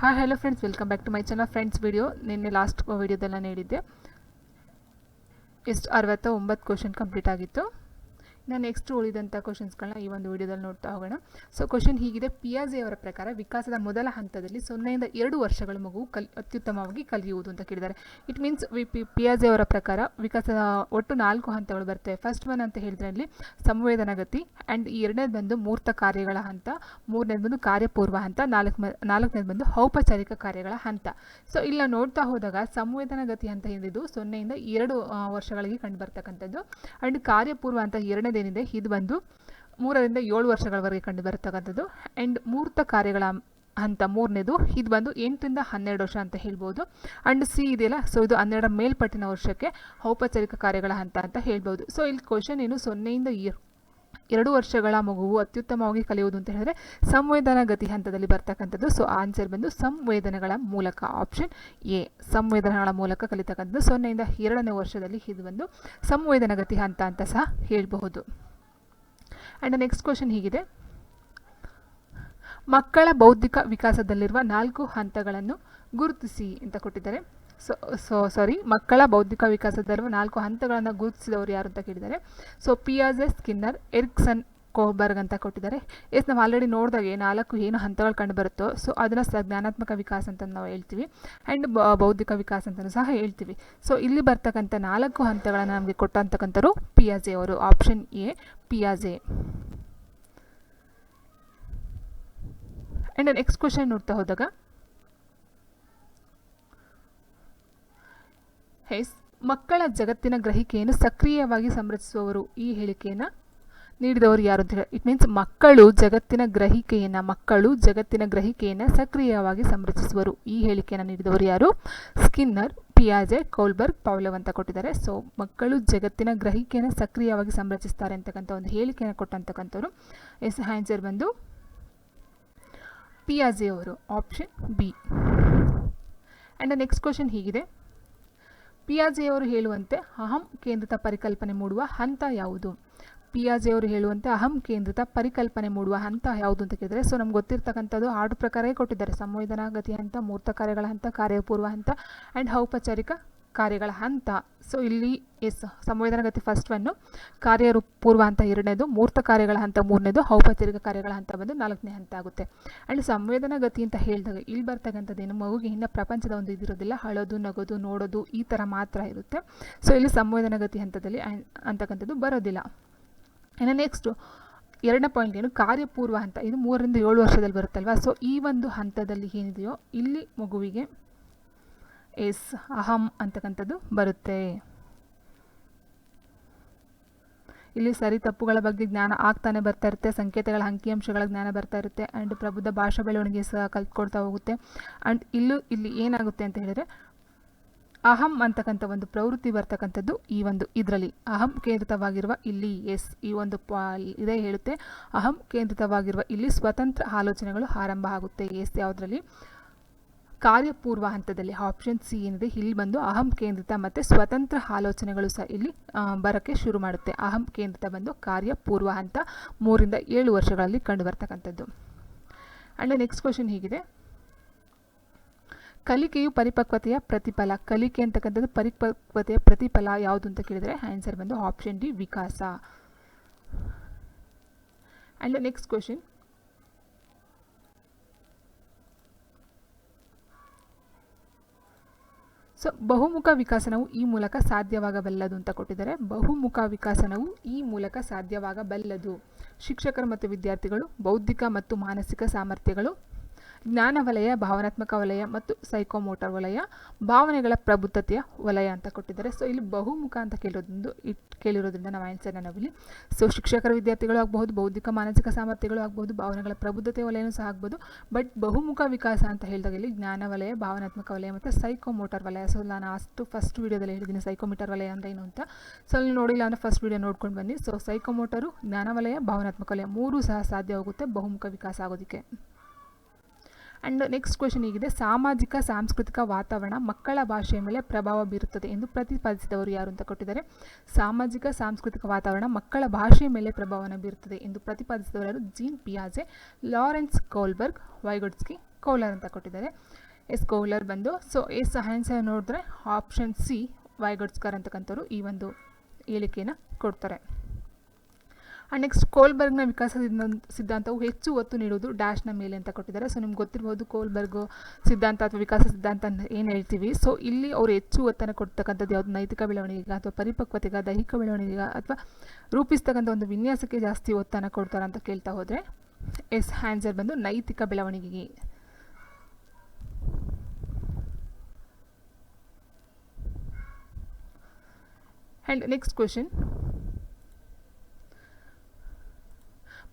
Hi hello friends welcome back to my channel friends video ನಿನ್ನೆ last ವೀಡಿಯೋದೆಲ್ಲ ನೀಡಿದ್ದೆ. ಎಷ್ಟು ಅರವತ್ತ ಒಂಬತ್ತು ಕ್ವಶನ್ ಕಂಪ್ಲೀಟ್ ಆಗಿತ್ತು. ಇನ್ನು ನೆಕ್ಸ್ಟ್ ಉಳಿದಂಥ ಕ್ವಶನ್ಸ್ಗಳನ್ನ ಈ ಒಂದು ವಿಡಿಯೋದಲ್ಲಿ ನೋಡ್ತಾ ಹೋಗೋಣ. ಸೊ ಕ್ವಶನ್ ಹೀಗಿದೆ. ಪಿಯಾಜೆ ಅವರ ಪ್ರಕಾರ ವಿಕಾಸದ ಮೊದಲ ಹಂತದಲ್ಲಿ ಸೊನ್ನೆಯಿಂದ ಎರಡು ವರ್ಷಗಳ ಮಗು ಕಲ್, ಅತ್ಯುತ್ತಮವಾಗಿ ಕಲಿಯುವುದು ಅಂತ ಕೇಳಿದ್ದಾರೆ. ಇಟ್ ಮೀನ್ಸ್ ವಿ, ಪಿ ಪಿಯಾಜೆ ಅವರ ಪ್ರಕಾರ ವಿಕಾಸದ ಒಟ್ಟು ನಾಲ್ಕು ಹಂತಗಳು ಬರ್ತವೆ. ಫಸ್ಟ್ ಒನ್ ಅಂತ ಹೇಳಿದ್ರೆ ಅಲ್ಲಿ ಸಂವೇದನಗತಿ ಆ್ಯಂಡ್ ಎರಡನೇದು ಬಂದು ಮೂರ್ತ ಕಾರ್ಯಗಳ ಹಂತ, ಮೂರನೇದು ಬಂದು ಕಾರ್ಯಪೂರ್ವ ಹಂತ, ನಾಲ್ಕು ನಾಲ್ಕನೇದು ಬಂದು ಔಪಚಾರಿಕ ಕಾರ್ಯಗಳ ಹಂತ. ಸೊ ಇಲ್ಲ ನೋಡ್ತಾ ಹೋದಾಗ ಸಂವೇದನಗತಿ ಅಂತ ಹೇಳಿದ್ದು ಸೊನ್ನೆಯಿಂದ ಎರಡು ವರ್ಷಗಳಿಗೆ ಕಂಡು ಬರ್ತಕ್ಕಂಥದ್ದು. ಆ್ಯಂಡ್ ಕಾರ್ಯಪೂರ್ವ ಅಂತ ಎರಡನೇದೇನಿದೆ ಇದು ಬಂದು ಮೂರರಿಂದ ಏಳು ವರ್ಷಗಳವರೆಗೆ ಕಂಡು ಬರ್ತಕ್ಕಂಥದ್ದು. ಆ್ಯಂಡ್ ಮೂರ್ತ ಕಾರ್ಯಗಳ ಹಂತ ಮೂರನೇದು, ಇದು ಬಂದು ಎಂಟರಿಂದ ಹನ್ನೆರಡು ವರ್ಷ ಅಂತ ಹೇಳ್ಬೋದು. ಆ್ಯಂಡ್ ಸಿ ಇದೆಯಲ್ಲ? ಸೊ ಇದು ಹನ್ನೆರಡರ ಮೇಲ್ಪಟ್ಟಿನ ವರ್ಷಕ್ಕೆ ಔಪಚಾರಿಕ ಕಾರ್ಯಗಳ ಹಂತ ಅಂತ ಹೇಳ್ಬೋದು. ಸೊ ಇಲ್ಲಿ ಕ್ವಶನ್ ಏನು? ಸೊನ್ನೆಯಿಂದ ಎ- ಎರಡು ವರ್ಷಗಳ ಮಗುವು ಅತ್ಯುತ್ತಮವಾಗಿ ಕಲಿಯುವುದು ಅಂತ ಹೇಳಿದ್ರೆ ಸಂವೇದನ ಗತಿ ಹಂತದಲ್ಲಿ ಬರ್ತಕ್ಕಂಥದ್ದು. ಸೊ ಆನ್ಸರ್ ಬಂದು ಸಂವೇದನೆಗಳ ಮೂಲಕ ಆಪ್ಷನ್ ಎ ಸಂವೇದನೆಗಳ ಮೂಲಕ ಕಲಿತಕ್ಕಂಥದ್ದು. ಸೊನ್ನೆಯಿಂದ ಎರಡನೇ ವರ್ಷದಲ್ಲಿ ಇದು ಒಂದು ಸಂವೇದನ ಗತಿ ಹಂತ ಅಂತ ಸಹ ಹೇಳಬಹುದು. ಆ್ಯಂಡ್ ನೆಕ್ಸ್ಟ್ ಕ್ವಶನ್ ಹೀಗಿದೆ. ಮಕ್ಕಳ ಬೌದ್ಧಿಕ ವಿಕಾಸದಲ್ಲಿರುವ ನಾಲ್ಕು ಹಂತಗಳನ್ನು ಗುರುತಿಸಿ ಅಂತ ಕೊಟ್ಟಿದ್ದಾರೆ. ಸೊ ಸೊ ಸಾರಿ ಮಕ್ಕಳ ಬೌದ್ಧಿಕ ವಿಕಾಸದಲ್ಲೂ ನಾಲ್ಕು ಹಂತಗಳನ್ನು ಗುರುತಿಸಿದವರು ಯಾರು ಅಂತ ಕೇಳಿದ್ದಾರೆ ಸೊ ಪಿಯಾಜೆ ಸ್ಕಿನ್ನರ್ ಎರ್ಕ್ಸನ್ ಕೋಬರ್ಗ್ ಅಂತ ಕೊಟ್ಟಿದ್ದಾರೆ. ಎಸ್ ನಾವು ಆಲ್ರೆಡಿ ನೋಡಿದಾಗೆ ನಾಲ್ಕು ಏನು ಹಂತಗಳು ಕಂಡು ಬರುತ್ತೋ ಸೊ ಅದನ್ನು ಸಹ ಜ್ಞಾನಾತ್ಮಕ ವಿಕಾಸ ಅಂತ ನಾವು ಹೇಳ್ತೀವಿ. ಆ್ಯಂಡ್ ಬೌದ್ಧಿಕ ವಿಕಾಸ ಅಂತಲೂ ಸಹ ಹೇಳ್ತೀವಿ. ಸೊ ಇಲ್ಲಿ ಬರ್ತಕ್ಕಂಥ ನಾಲ್ಕು ಹಂತಗಳನ್ನು ನಮಗೆ ಕೊಟ್ಟಂತಕ್ಕಂಥವ್ರು ಪಿಯಾಜೆ ಅವರು. ಆಪ್ಷನ್ ಎ ಪಿಯಾಜೆ ಆ್ಯಂಡ್ ನೆಕ್ಸ್ಟ್ ಕ್ವಶನ್ ನೋಡ್ತಾ ಹೋದಾಗ ಹೆಸ್, ಮಕ್ಕಳ ಜಗತ್ತಿನ ಗ್ರಹಿಕೆಯನ್ನು ಸಕ್ರಿಯವಾಗಿ ಸಂರಚಿಸುವವರು ಈ ಹೇಳಿಕೆಯನ್ನು ನೀಡಿದವರು ಯಾರು ಅಂತ ಹೇಳಿ ಇಟ್ ಮೀನ್ಸ್ ಮಕ್ಕಳು ಜಗತ್ತಿನ ಗ್ರಹಿಕೆಯನ್ನು, ಮಕ್ಕಳು ಜಗತ್ತಿನ ಗ್ರಹಿಕೆಯನ್ನು ಸಕ್ರಿಯವಾಗಿ ಸಂರಚಿಸುವರು ಈ ಹೇಳಿಕೆಯನ್ನು ನೀಡಿದವರು ಯಾರು? ಸ್ಕಿನ್ನರ್, ಪಿಯಾಜೆ, ಕೌಲ್ಬರ್ಗ್, ಪೌಲವ್ ಅಂತ ಕೊಟ್ಟಿದ್ದಾರೆ. ಸೊ ಮಕ್ಕಳು ಜಗತ್ತಿನ ಗ್ರಹಿಕೆಯನ್ನು ಸಕ್ರಿಯವಾಗಿ ಸಂರಚಿಸ್ತಾರೆ ಅಂತಕ್ಕಂಥ ಒಂದು ಹೇಳಿಕೆಯನ್ನು ಕೊಟ್ಟಂತಕ್ಕಂಥವ್ರು ಎಸ್ ಆನ್ಸರ್ ಬಂದು ಪಿಯಾಜೆ ಅವರು option B and next question ಹೀಗಿದೆ. ಪಿಯಾಜೆಯವರು ಹೇಳುವಂತೆ ಅಹಂ ಕೇಂದ್ರಿತ ಪರಿಕಲ್ಪನೆ ಮೂಡುವ ಹಂತ ಯಾವುದು? ಪಿಯಾಜೆಯವರು ಹೇಳುವಂತೆ ಅಹಂ ಕೇಂದ್ರಿತ ಪರಿಕಲ್ಪನೆ ಮೂಡುವ ಹಂತ ಯಾವುದು ಅಂತ ಕೇಳಿದರೆ ಸೊ ನಮ್ಗೆ ಗೊತ್ತಿರ್ತಕ್ಕಂಥದ್ದು ಹಾಡು ಪ್ರಕಾರವೇ ಕೊಟ್ಟಿದ್ದಾರೆ. ಸಂವೇದನಾ ಗತಿ ಹಂತ, ಮೂರ್ತ ಕಾರ್ಯಗಳ ಹಂತ, ಕಾರ್ಯಪೂರ್ವ ಹಂತ ಆ್ಯಂಡ್ ಔಪಚಾರಿಕ ಕಾರ್ಯಗಳ ಹಂತ. ಸೊ ಇಲ್ಲಿ ಎಸ್ ಸಂವೇದನಾಗತಿ ಫಸ್ಟ್ ಒನ್ನು ಕಾರ್ಯ ಪೂರ್ವ ಹಂತ ಎರಡನೇದು, ಮೂರ್ತ ಕಾರ್ಯಗಳ ಹಂತ ಮೂರನೇದು, ಔಪಚಾರಿಕ ಕಾರ್ಯಗಳ ಹಂತ ಬಂದು ನಾಲ್ಕನೇ ಹಂತ ಆಗುತ್ತೆ. ಆ್ಯಂಡ್ ಸಂವೇದನಗತಿ ಅಂತ ಹೇಳಿದಾಗ ಇಲ್ಲಿ ಬರ್ತಕ್ಕಂಥದ್ದೇನು ಮಗುಗೆ ಇನ್ನೂ ಪ್ರಪಂಚದ ಒಂದು ಇದಿರೋದಿಲ್ಲ. ಹಳೋದು, ನಗೋದು, ನೋಡೋದು ಈ ಥರ ಮಾತ್ರ ಇರುತ್ತೆ. ಸೊ ಇಲ್ಲಿ ಸಂವೇದನಗತಿ ಹಂತದಲ್ಲಿ ಅಂತಕ್ಕಂಥದ್ದು ಬರೋದಿಲ್ಲ. ಇನ್ನು ನೆಕ್ಸ್ಟು ಎರಡನೇ ಪಾಯಿಂಟ್ ಏನು? ಕಾರ್ಯಪೂರ್ವ ಹಂತ. ಇದು ಮೂರರಿಂದ ಏಳು ವರ್ಷದಲ್ಲಿ ಬರುತ್ತಲ್ವ? ಸೊ ಈ ಒಂದು ಹಂತದಲ್ಲಿ ಏನಿದೆಯೋ, ಇಲ್ಲಿ ಮಗುವಿಗೆ ಎಸ್ ಅಹಂ ಅಂತಕ್ಕಂಥದ್ದು ಬರುತ್ತೆ. ಇಲ್ಲಿ ಸರಿ ತಪ್ಪುಗಳ ಬಗ್ಗೆ ಜ್ಞಾನ ಆಗ್ತಾನೆ ಬರ್ತಾ ಇರುತ್ತೆ. ಸಂಕೇತಗಳ, ಅಂಕಿಅಂಶಗಳ ಜ್ಞಾನ ಬರ್ತಾ ಇರುತ್ತೆ. ಆ್ಯಂಡ್ ಪ್ರಬುದ್ಧ ಭಾಷಾ ಬೆಳವಣಿಗೆ ಸಹ ಕಲ್ತ್ಕೊಡ್ತಾ ಹೋಗುತ್ತೆ. ಆ್ಯಂಡ್ ಇಲ್ಲೂ ಇಲ್ಲಿ ಏನಾಗುತ್ತೆ ಅಂತ ಹೇಳಿದರೆ, ಅಹಂ ಅಂತಕ್ಕಂಥ ಒಂದು ಪ್ರವೃತ್ತಿ ಬರ್ತಕ್ಕಂಥದ್ದು ಈ ಒಂದು ಇದರಲ್ಲಿ. ಅಹಂ ಕೇಂದ್ರಿತವಾಗಿರುವ ಇಲ್ಲಿ, ಎಸ್, ಈ ಒಂದು ಪಾ, ಇದೇ ಹೇಳುತ್ತೆ. ಅಹಂ ಕೇಂದ್ರಿತವಾಗಿರುವ ಇಲ್ಲಿ ಸ್ವತಂತ್ರ ಆಲೋಚನೆಗಳು ಆರಂಭ ಆಗುತ್ತೆ. ಎಸ್ ಯಾವುದರಲ್ಲಿ? ಕಾರ್ಯಪೂರ್ವ ಹಂತದಲ್ಲಿ ಆಪ್ಷನ್ ಸಿ ಏನಿದೆ ಇಲ್ಲಿ ಬಂದು ಅಹಂ ಕೇಂದ್ರಿತ ಮತ್ತು ಸ್ವತಂತ್ರ ಆಲೋಚನೆಗಳು ಸಹ ಇಲ್ಲಿ ಬರೋಕ್ಕೆ ಶುರು ಮಾಡುತ್ತೆ. ಅಹಂ ಕೇಂದ್ರಿತ ಬಂದು ಕಾರ್ಯಪೂರ್ವ ಹಂತ ಮೂರಿಂದ ಏಳು ವರ್ಷಗಳಲ್ಲಿ ಕಂಡುಬರ್ತಕ್ಕಂಥದ್ದು. ಅಂಡ್ ನೆಕ್ಸ್ಟ್ ಕ್ವಶನ್ ಹೀಗಿದೆ. ಕಲಿಕೆಯು ಪರಿಪಕ್ವತೆಯ ಪ್ರತಿಫಲ. ಕಲಿಕೆ ಅಂತಕ್ಕಂಥದ್ದು ಪರಿಪಕ್ವತೆಯ ಪ್ರತಿಫಲ ಯಾವುದು ಅಂತ ಕೇಳಿದರೆ ಆನ್ಸರ್ ಬಂದು ಆಪ್ಷನ್ ಡಿ ವಿಕಾಸ. ಆ್ಯಂಡ್ ನೆಕ್ಸ್ಟ್ ಕ್ವಶನ್ ಸೊ ಬಹುಮುಖ ವಿಕಾಸನವು ಈ ಮೂಲಕ ಸಾಧ್ಯವಾಗಬಲ್ಲದು ಅಂತ ಕೊಟ್ಟಿದ್ದಾರೆ. ಬಹುಮುಖ ವಿಕಾಸನವು ಈ ಮೂಲಕ ಸಾಧ್ಯವಾಗಬಲ್ಲದು. ಶಿಕ್ಷಕರು ಮತ್ತು ವಿದ್ಯಾರ್ಥಿಗಳು ಬೌದ್ಧಿಕ ಮತ್ತು ಮಾನಸಿಕ ಸಾಮರ್ಥ್ಯಗಳು ಜ್ಞಾನ ವಲಯ, ಭಾವನಾತ್ಮಕ ವಲಯ ಮತ್ತು ಸೈಕೋಮೋಟರ್ ವಲಯ, ಭಾವನೆಗಳ ಪ್ರಬುದ್ಧತೆಯ ವಲಯ ಅಂತ ಕೊಟ್ಟಿದ್ದಾರೆ. ಸೊ ಇಲ್ಲಿ ಬಹುಮುಖ ಅಂತ ಕೇಳೋದೊಂದು ಇಟ್, ಕೇಳಿರೋದ್ರಿಂದ ನಾವು ಆನ್ಸರ್ನ ನಾವಿಲ್ಲಿ. ಸೊ ಶಿಕ್ಷಕರ ವಿದ್ಯಾರ್ಥಿಗಳು ಆಗಬಹುದು, ಬೌದ್ಧಿಕ, ಮಾನಸಿಕ ಸಾಮರ್ಥ್ಯಗಳು ಆಗಬಹುದು, ಭಾವನೆಗಳ ಪ್ರಬುದ್ಧತೆ ವಲಯನೂ ಸಹ ಆಗ್ಬೋದು ಬಟ್ ಬಹುಮುಖ ವಿಕಾಸ ಅಂತ ಹೇಳಿದಾಗ ಇಲ್ಲಿ ಜ್ಞಾನ ವಲಯ, ಭಾವನಾತ್ಮಕ ವಲಯ ಮತ್ತು ಸೈಕೋಮೋಟರ್ ವಲಯ. ಸೊ ನಾನು ಅಷ್ಟು ಫಸ್ಟ್ ವೀಡಿಯೋದಲ್ಲಿ ಹೇಳಿದ್ದೀನಿ ಸೈಕೋಮೀಟರ್ ವಲಯ ಅಂದ್ರೆ ಏನು ಅಂತ. ಸೊ ಅಲ್ಲಿ ನೋಡಿಲ್ಲ ಅಂದರೆ ಫಸ್ಟ್ ವೀಡಿಯೋ ನೋಡ್ಕೊಂಡು ಬನ್ನಿ. ಸೊ ಸೈಕೋಮೋಟರು ಜ್ಞಾನ ವಲಯ, ಭಾವನಾತ್ಮಕ ವಲಯ ಮೂರೂ ಸಹ ಸಾಧ್ಯ ಹೋಗುತ್ತೆ, ಬಹುಮುಖ ವಿಕಾಸ ಆಗೋದಕ್ಕೆ. ಆ್ಯಂಡ್ ನೆಕ್ಸ್ಟ್ ಕ್ವೆಶನ್ ಹೀಗಿದೆ, ಸಾಮಾಜಿಕ, ಸಾಂಸ್ಕೃತಿಕ ವಾತಾವರಣ ಮಕ್ಕಳ ಭಾಷೆಯ ಮೇಲೆ ಪ್ರಭಾವ ಬೀರುತ್ತದೆ ಎಂದು ಪ್ರತಿಪಾದಿಸಿದವರು ಯಾರು ಅಂತ ಕೊಟ್ಟಿದ್ದಾರೆ. ಸಾಮಾಜಿಕ, ಸಾಂಸ್ಕೃತಿಕ ವಾತಾವರಣ ಮಕ್ಕಳ ಭಾಷೆಯ ಮೇಲೆ ಪ್ರಭಾವನ ಬೀರುತ್ತದೆ ಎಂದು ಪ್ರತಿಪಾದಿಸಿದವರು ಯಾರು? ಜೀನ್ ಪಿಯಾಜೆ, ಲಾರೆನ್ಸ್ ಕೋಲ್ಬರ್ಗ್, ವೈಗೊಡ್ಸ್ಕಿ ಕೋಲರ್ ಅಂತ ಕೊಟ್ಟಿದ್ದಾರೆ. ಎಸ್ ಕೌಲರ್ ಬಂದು ಸೊ ಎಸ್ ಆನ್ಸರ್ ನೋಡಿದ್ರೆ ಆಪ್ಷನ್ ಸಿ ವೈಗೊಡ್ಸ್ಕರ್ ಅಂತಕ್ಕಂಥವ್ರು ಈ ಒಂದು ಹೇಳಿಕೆಯನ್ನು ಕೊಡ್ತಾರೆ. ಆ್ಯಂಡ್ ನೆಕ್ಸ್ಟ್ ಕೋಲ್ಬರ್ಗ್ನ ವಿಕಾಸ ಸಿದ್ಧಾಂತ ಸಿದ್ಧಾಂತವು ಹೆಚ್ಚು ಒತ್ತು ನೀಡುವುದು ಡ್ಯಾಶ್ನ ಮೇಲೆ ಅಂತ ಕೊಟ್ಟಿದ್ದಾರೆ. ಸೊ ನಿಮ್ಗೆ ಗೊತ್ತಿರ್ಬೋದು ಕೋಲ್ಬರ್ಗ್ ಸಿದ್ಧಾಂತ ಅಥವಾ ವಿಕಾಸ ಸಿದ್ಧಾಂತ ಏನು ಹೇಳ್ತೀವಿ. ಸೊ ಇಲ್ಲಿ ಅವರು ಹೆಚ್ಚು ಒತ್ತನ್ನು ಕೊಡ್ತಕ್ಕಂಥದ್ದು ಯಾವುದು? ನೈತಿಕ ಬೆಳವಣಿಗೆಗೆ ಅಥವಾ ಪರಿಪಕ್ವತೆಗೆ, ದೈಹಿಕ ಬೆಳವಣಿಗೆ ಅಥವಾ ರೂಪಿಸ್ತಕ್ಕಂಥ ಒಂದು ವಿನ್ಯಾಸಕ್ಕೆ ಜಾಸ್ತಿ ಒತ್ತನ್ನು ಕೊಡ್ತಾರೆ ಅಂತ ಕೇಳ್ತಾ ಹೋದರೆ, ಎಸ್ ಆನ್ಸರ್ ಬಂದು ನೈತಿಕ ಬೆಳವಣಿಗೆಗೆ. ಆ್ಯಂಡ್ ನೆಕ್ಸ್ಟ್ ಕ್ವೆಶನ್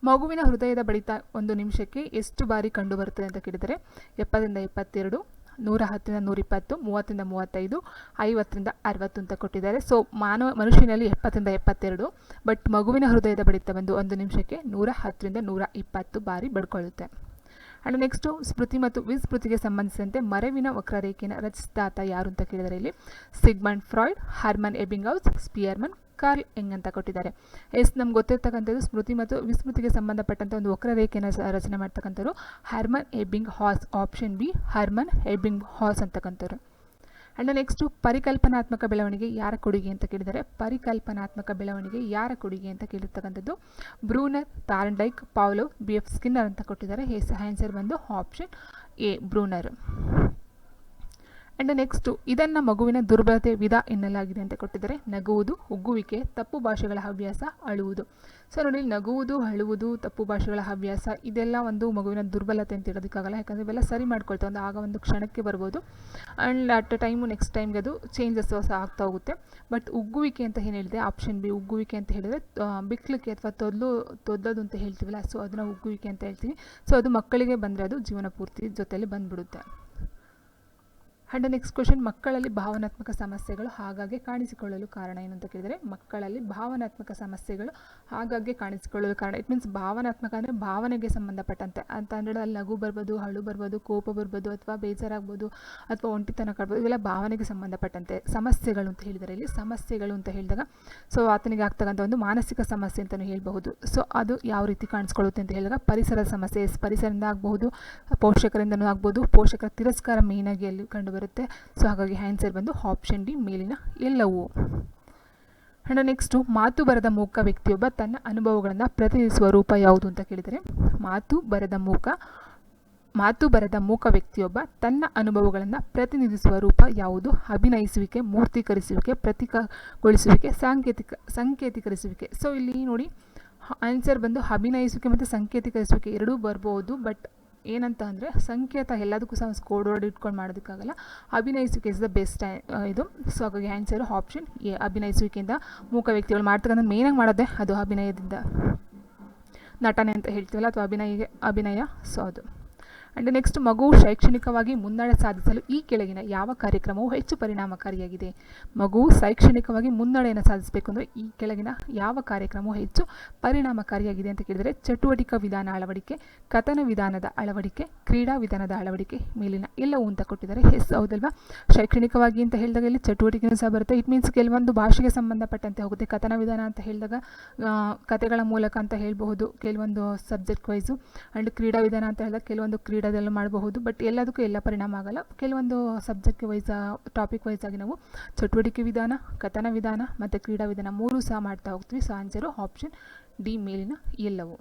ಮಗುವಿನ ಹೃದಯದ ಬಡಿತ ಒಂದು ನಿಮಿಷಕ್ಕೆ ಎಷ್ಟು ಬಾರಿ ಕಂಡುಬರುತ್ತದೆ ಅಂತ ಕೇಳಿದರೆ, ಎಪ್ಪತ್ತರಿಂದ ಎಪ್ಪತ್ತೆರಡು ನೂರ ಹತ್ತರಿಂದ ನೂರಿಪ್ಪತ್ತು, ಮೂವತ್ತರಿಂದ ಮೂವತ್ತೈದು, ಐವತ್ತರಿಂದ ಅರವತ್ತು ಅಂತ ಕೊಟ್ಟಿದ್ದಾರೆ. ಸೊ ಮಾನವ, ಮನುಷ್ಯನಲ್ಲಿ ಎಪ್ಪತ್ತರಿಂದ ಎಪ್ಪತ್ತೆರಡು ಬಟ್ ಮಗುವಿನ ಹೃದಯದ ಬಡಿತ ಬಂದು ಒಂದು ನಿಮಿಷಕ್ಕೆ ನೂರ ಹತ್ತರಿಂದ ನೂರ ಇಪ್ಪತ್ತು ಬಾರಿ ಬಡ್ಕೊಳ್ಳುತ್ತೆ. ಆ್ಯಂಡ್ ನೆಕ್ಸ್ಟು ಸ್ಮೃತಿ ಮತ್ತು ವಿಸ್ಮೃತಿಗೆ ಸಂಬಂಧಿಸಿದಂತೆ ಮರವಿನ ವಕ್ರರೇಖೆಯನ್ನು ರಚಿಸಿದಾತ ಯಾರು ಅಂತ ಕೇಳಿದರೆ ಇಲ್ಲಿ, Sigmund Freud, Hermann Ebbinghaus Spearman Carl Jung ಅಂತ ಕೊಟ್ಟಿದ್ದಾರೆ. ಎಸ್, ನಮ್ಗೆ ಗೊತ್ತಿರ್ತಕ್ಕಂಥದ್ದು ಸ್ಮೃತಿ ಮತ್ತು ವಿಸ್ಮೃತಿಗೆ ಸಂಬಂಧಪಟ್ಟಂಥ ಒಂದು ವಕ್ರರೇಖೆಯನ್ನು ರಚನೆ ಮಾಡ್ತಕ್ಕಂಥವ್ರು Hermann Ebbinghaus, option B, Hermann Ebbinghaus ಅಂತಕ್ಕಂಥವ್ರು. And next ಪರಿಕಲ್ಪನಾತ್ಮಕ ಬೆಳವಣಿಗೆ ಯಾರ ಕೊಡುಗೆ ಅಂತ ಕೇಳಿದರೆ ಪರಿಕಲ್ಪನಾತ್ಮಕ ಬೆಳವಣಿಗೆ ಯಾರ ಕೊಡುಗೆ ಅಂತ ಕೇಳಿರ್ತಕ್ಕಂಥದ್ದು Bruner Thorndike Pavlov, B F Skinner ಅಂತ ಕೊಟ್ಟಿದ್ದಾರೆ. ಹೆಸ್ ಆನ್ಸರ್ ಬಂದು option A, Bruner. And next ಇದನ್ನು ಮಗುವಿನ ದುರ್ಬಲತೆ ವಿಧ ಎನ್ನಲಾಗಿದೆ ಅಂತ ಕೊಟ್ಟಿದ್ದಾರೆ. ನಗುವುದು, ಉಗ್ಗುವಿಕೆ, ತಪ್ಪು ಭಾಷೆಗಳ ಹವ್ಯಾಸ, ಅಳುವುದು. ಸೊ ನೋಡಿ, ನಗುವುದು, ಅಳುವುದು, ತಪ್ಪು ಭಾಷೆಗಳ ಹವ್ಯಾಸ, ಇದೆಲ್ಲ ಒಂದು ಮಗುವಿನ ದುರ್ಬಲತೆ ಅಂತ ಇರೋದಕ್ಕಾಗಲ್ಲ ಯಾಕಂದರೆ ಇವೆಲ್ಲ ಸರಿ ಮಾಡ್ಕೊಳ್ತಾ ಒಂದು ಆಗ ಒಂದು ಕ್ಷಣಕ್ಕೆ ಬರ್ಬೋದು. And at a time next ಟೈಮ್ಗೆ ಅದು ಚೇಂಜಸ್ ಹೊಸ ಆಗ್ತಾ ಹೋಗುತ್ತೆ. ಬಟ್ ಉಗ್ಗುವಿಕೆ ಅಂತ ಏನು ಹೇಳಿದೆ? ಆಪ್ಷನ್ ಬಿ ಉಗ್ಗುವಿಕೆ ಅಂತ ಹೇಳಿದರೆ ಬಿಕ್ಲಿಕ್ಕೆ ಅಥವಾ ತೊದಲು ತೊದ್ದದು ಅಂತ ಹೇಳ್ತೀವಲ್ಲ ಸೊ ಅದನ್ನು ಉಗ್ಗುವಿಕೆ ಅಂತ ಹೇಳ್ತೀವಿ. ಸೊ ಅದು ಮಕ್ಕಳಿಗೆ ಬಂದರೆ ಅದು ಜೀವನ ಪೂರ್ತಿ ಜೊತೆಯಲ್ಲಿ ಬಂದ್ಬಿಡುತ್ತೆ. ಆ್ಯಂಡ್ ನೆಕ್ಸ್ಟ್ ಕ್ವೆಶನ್ ಮಕ್ಕಳಲ್ಲಿ ಭಾವನಾತ್ಮಕ ಸಮಸ್ಯೆಗಳು ಹಾಗಾಗಿ ಕಾಣಿಸಿಕೊಳ್ಳಲು ಕಾರಣ ಏನು ಅಂತ ಕೇಳಿದರೆ, ಮಕ್ಕಳಲ್ಲಿ ಭಾವನಾತ್ಮಕ ಸಮಸ್ಯೆಗಳು ಹಾಗಾಗಿ ಕಾಣಿಸಿಕೊಳ್ಳಲು ಕಾರಣ. ಇಟ್ ಮೀನ್ಸ್ ಭಾವನಾತ್ಮಕ ಅಂದರೆ ಭಾವನೆಗೆ ಸಂಬಂಧಪಟ್ಟಂತೆ. ಅಂತ ಅಂದರೆ ಅಲ್ಲಿ ನಗು ಬರ್ಬೋದು, ಹಳು ಬರ್ಬೋದು, ಕೋಪ ಬರ್ಬೋದು, ಅಥವಾ ಬೇಜಾರಾಗ್ಬೋದು, ಅಥವಾ ಒಂಟಿತನ ಕಾಡ್ಬೋದು ಇವೆಲ್ಲ ಭಾವನೆಗೆ ಸಂಬಂಧಪಟ್ಟಂತೆ. ಸಮಸ್ಯೆಗಳು ಅಂತ ಹೇಳಿದರೆ ಇಲ್ಲಿ ಸಮಸ್ಯೆಗಳು ಅಂತ ಹೇಳಿದಾಗ ಸೊ ಆತನಿಗೆ ಆಗ್ತಕ್ಕಂಥ ಒಂದು ಮಾನಸಿಕ ಸಮಸ್ಯೆ ಅಂತಲೂ ಹೇಳಬಹುದು. ಸೊ ಅದು ಯಾವ ರೀತಿ ಕಾಣಿಸ್ಕೊಳ್ಳುತ್ತೆ ಅಂತ ಹೇಳಿದಾಗ ಪರಿಸರದ ಸಮಸ್ಯೆ, ಪರಿಸರದಿಂದ ಆಗಬಹುದು, ಪೋಷಕರಿಂದನೂ ಆಗ್ಬೋದು, ಪೋಷಕರ ತಿರಸ್ಕಾರ ಮೇಯ್ನಾಗಿ ಅಲ್ಲಿ ಕಂಡುಬರುತ್ತೆ ಸೊ ಹಾಗಾಗಿ ಆನ್ಸರ್ ಬಂದು ಆಪ್ಷನ್ ಡಿ ಮೇಲಿನ ಎಲ್ಲವೂ. ಆ್ಯಂಡ್ ನೆಕ್ಸ್ಟು ಮಾತು ಬರದ ಮೂಕ ವ್ಯಕ್ತಿಯೊಬ್ಬ ತನ್ನ ಅನುಭವಗಳನ್ನು ಪ್ರತಿನಿಧಿಸುವ ರೂಪ ಯಾವುದು ಅಂತ ಕೇಳಿದರೆ, ಮಾತು ಬರದ ಮೂಕ, ಮಾತು ಬರದ ಮೂಕ ವ್ಯಕ್ತಿಯೊಬ್ಬ ತನ್ನ ಅನುಭವಗಳನ್ನು ಪ್ರತಿನಿಧಿಸುವ ರೂಪ ಯಾವುದು? ಅಭಿನಯಿಸುವಿಕೆ, ಮೂರ್ತೀಕರಿಸುವಿಕೆ, ಪ್ರತೀಕಗೊಳಿಸುವಿಕೆ, ಸಾಂಕೇತಿಕ, ಸಂಕೇತೀಕರಿಸುವಿಕೆ. ಸೊ ಇಲ್ಲಿ ನೋಡಿ ಆನ್ಸರ್ ಬಂದು ಅಭಿನಯಿಸುವಿಕೆ ಮತ್ತು ಸಂಕೇತೀಕರಿಸುವಿಕೆ ಎರಡೂ ಬರ್ಬೋದು ಬಟ್ ಏನಂತ ಅಂದರೆ ಸಂಕೇತ ಎಲ್ಲದಕ್ಕೂ ಸಹ ಕೋಡ್ ವರ್ಡ್ ಇಟ್ಕೊಂಡು ಮಾಡೋದಕ್ಕಾಗಲ್ಲ. ಅಭಿನಯಿಸುವಿಕೆ ಇಸ್ ದ ಬೆಸ್ಟ್ ಇದು. ಸೊ ಹಾಗಾಗಿ ಆ್ಯನ್ಸರ್ ಆಪ್ಷನ್ ಎ ಅಭಿನಯಿಸುವಿಕೆಯಿಂದ ಮೂಕ ವ್ಯಕ್ತಿಗಳು ಮಾಡ್ತಕ್ಕಂಥ ಮೇನಾಗಿ ಮಾಡೋದೇ ಅದು ಅಭಿನಯದಿಂದ. ನಟನೆ ಅಂತ ಹೇಳ್ತೀವಲ್ಲ, ಅಥವಾ ಅಭಿನಯ ಅಭಿನಯ ಸೊ ಅದು. ಆ್ಯಂಡ್ ನೆಕ್ಸ್ಟ್ ಮಗು ಶೈಕ್ಷಣಿಕವಾಗಿ ಮುನ್ನಡೆ ಸಾಧಿಸಲು ಈ ಕೆಳಗಿನ ಯಾವ ಕಾರ್ಯಕ್ರಮವು ಹೆಚ್ಚು ಪರಿಣಾಮಕಾರಿಯಾಗಿದೆ. ಮಗು ಶೈಕ್ಷಣಿಕವಾಗಿ ಮುನ್ನಡೆಯನ್ನು ಸಾಧಿಸಬೇಕು ಅಂದರೆ ಈ ಕೆಳಗಿನ ಯಾವ ಕಾರ್ಯಕ್ರಮವು ಹೆಚ್ಚು ಪರಿಣಾಮಕಾರಿಯಾಗಿದೆ ಅಂತ ಕೇಳಿದರೆ, ಚಟುವಟಿಕ ವಿಧಾನ ಅಳವಡಿಕೆ, ಕಥನ ವಿಧಾನದ ಅಳವಡಿಕೆ, ಕ್ರೀಡಾ ವಿಧಾನದ ಅಳವಡಿಕೆ ಮೇಲಿನ ಎಲ್ಲವೂ ಅಂತ ಕೊಟ್ಟಿದ್ದಾರೆ. ಎಸ್, ಹೌದಲ್ವಾ? ಶೈಕ್ಷಣಿಕವಾಗಿ ಅಂತ ಹೇಳಿದಾಗ ಇಲ್ಲಿ ಚಟುವಟಿಕೆಯೂ ಸಹ ಬರುತ್ತೆ. ಇಟ್ ಮೀನ್ಸ್ ಕೆಲವೊಂದು ಭಾಷೆಗೆ ಸಂಬಂಧಪಟ್ಟಂತೆ ಹೋಗುತ್ತೆ. ಕಥನ ವಿಧಾನ ಅಂತ ಹೇಳಿದಾಗ ಕಥೆಗಳ ಮೂಲಕ ಅಂತ ಹೇಳಬಹುದು. ಕೆಲವೊಂದು ಸಬ್ಜೆಕ್ಟ್ ವೈಸು ಆ್ಯಂಡ್ ಕ್ರೀಡಾ ವಿಧಾನ ಅಂತ ಹೇಳಿದಾಗ, ಕೆಲವೊಂದು ಕ್ರೀಡಾದಲ್ಲೂ ಮಾಡಬಹುದು ಬಟ್ ಎಲ್ಲದಕ್ಕೂ ಎಲ್ಲ ಪರಿಣಾಮ ಆಗಲ್ಲ. ಕೆಲವೊಂದು ಸಬ್ಜೆಕ್ಟ್ ವೈಸ್ ಟಾಪಿಕ್ ಆಗಿ ನಾವು ಚಟುವಟಿಕೆ ವಿಧಾನ, ಕಥನ ವಿಧಾನ ಮತ್ತು ಕ್ರೀಡಾ ವಿಧಾನ ಮೂರು ಸಹ ಮಾಡ್ತಾ ಹೋಗ್ತೀವಿ. ಸೊ ಆನ್ಸರು ಆಪ್ಷನ್ ಡಿ ಮೇಲಿನ ಎಲ್ಲವೂ.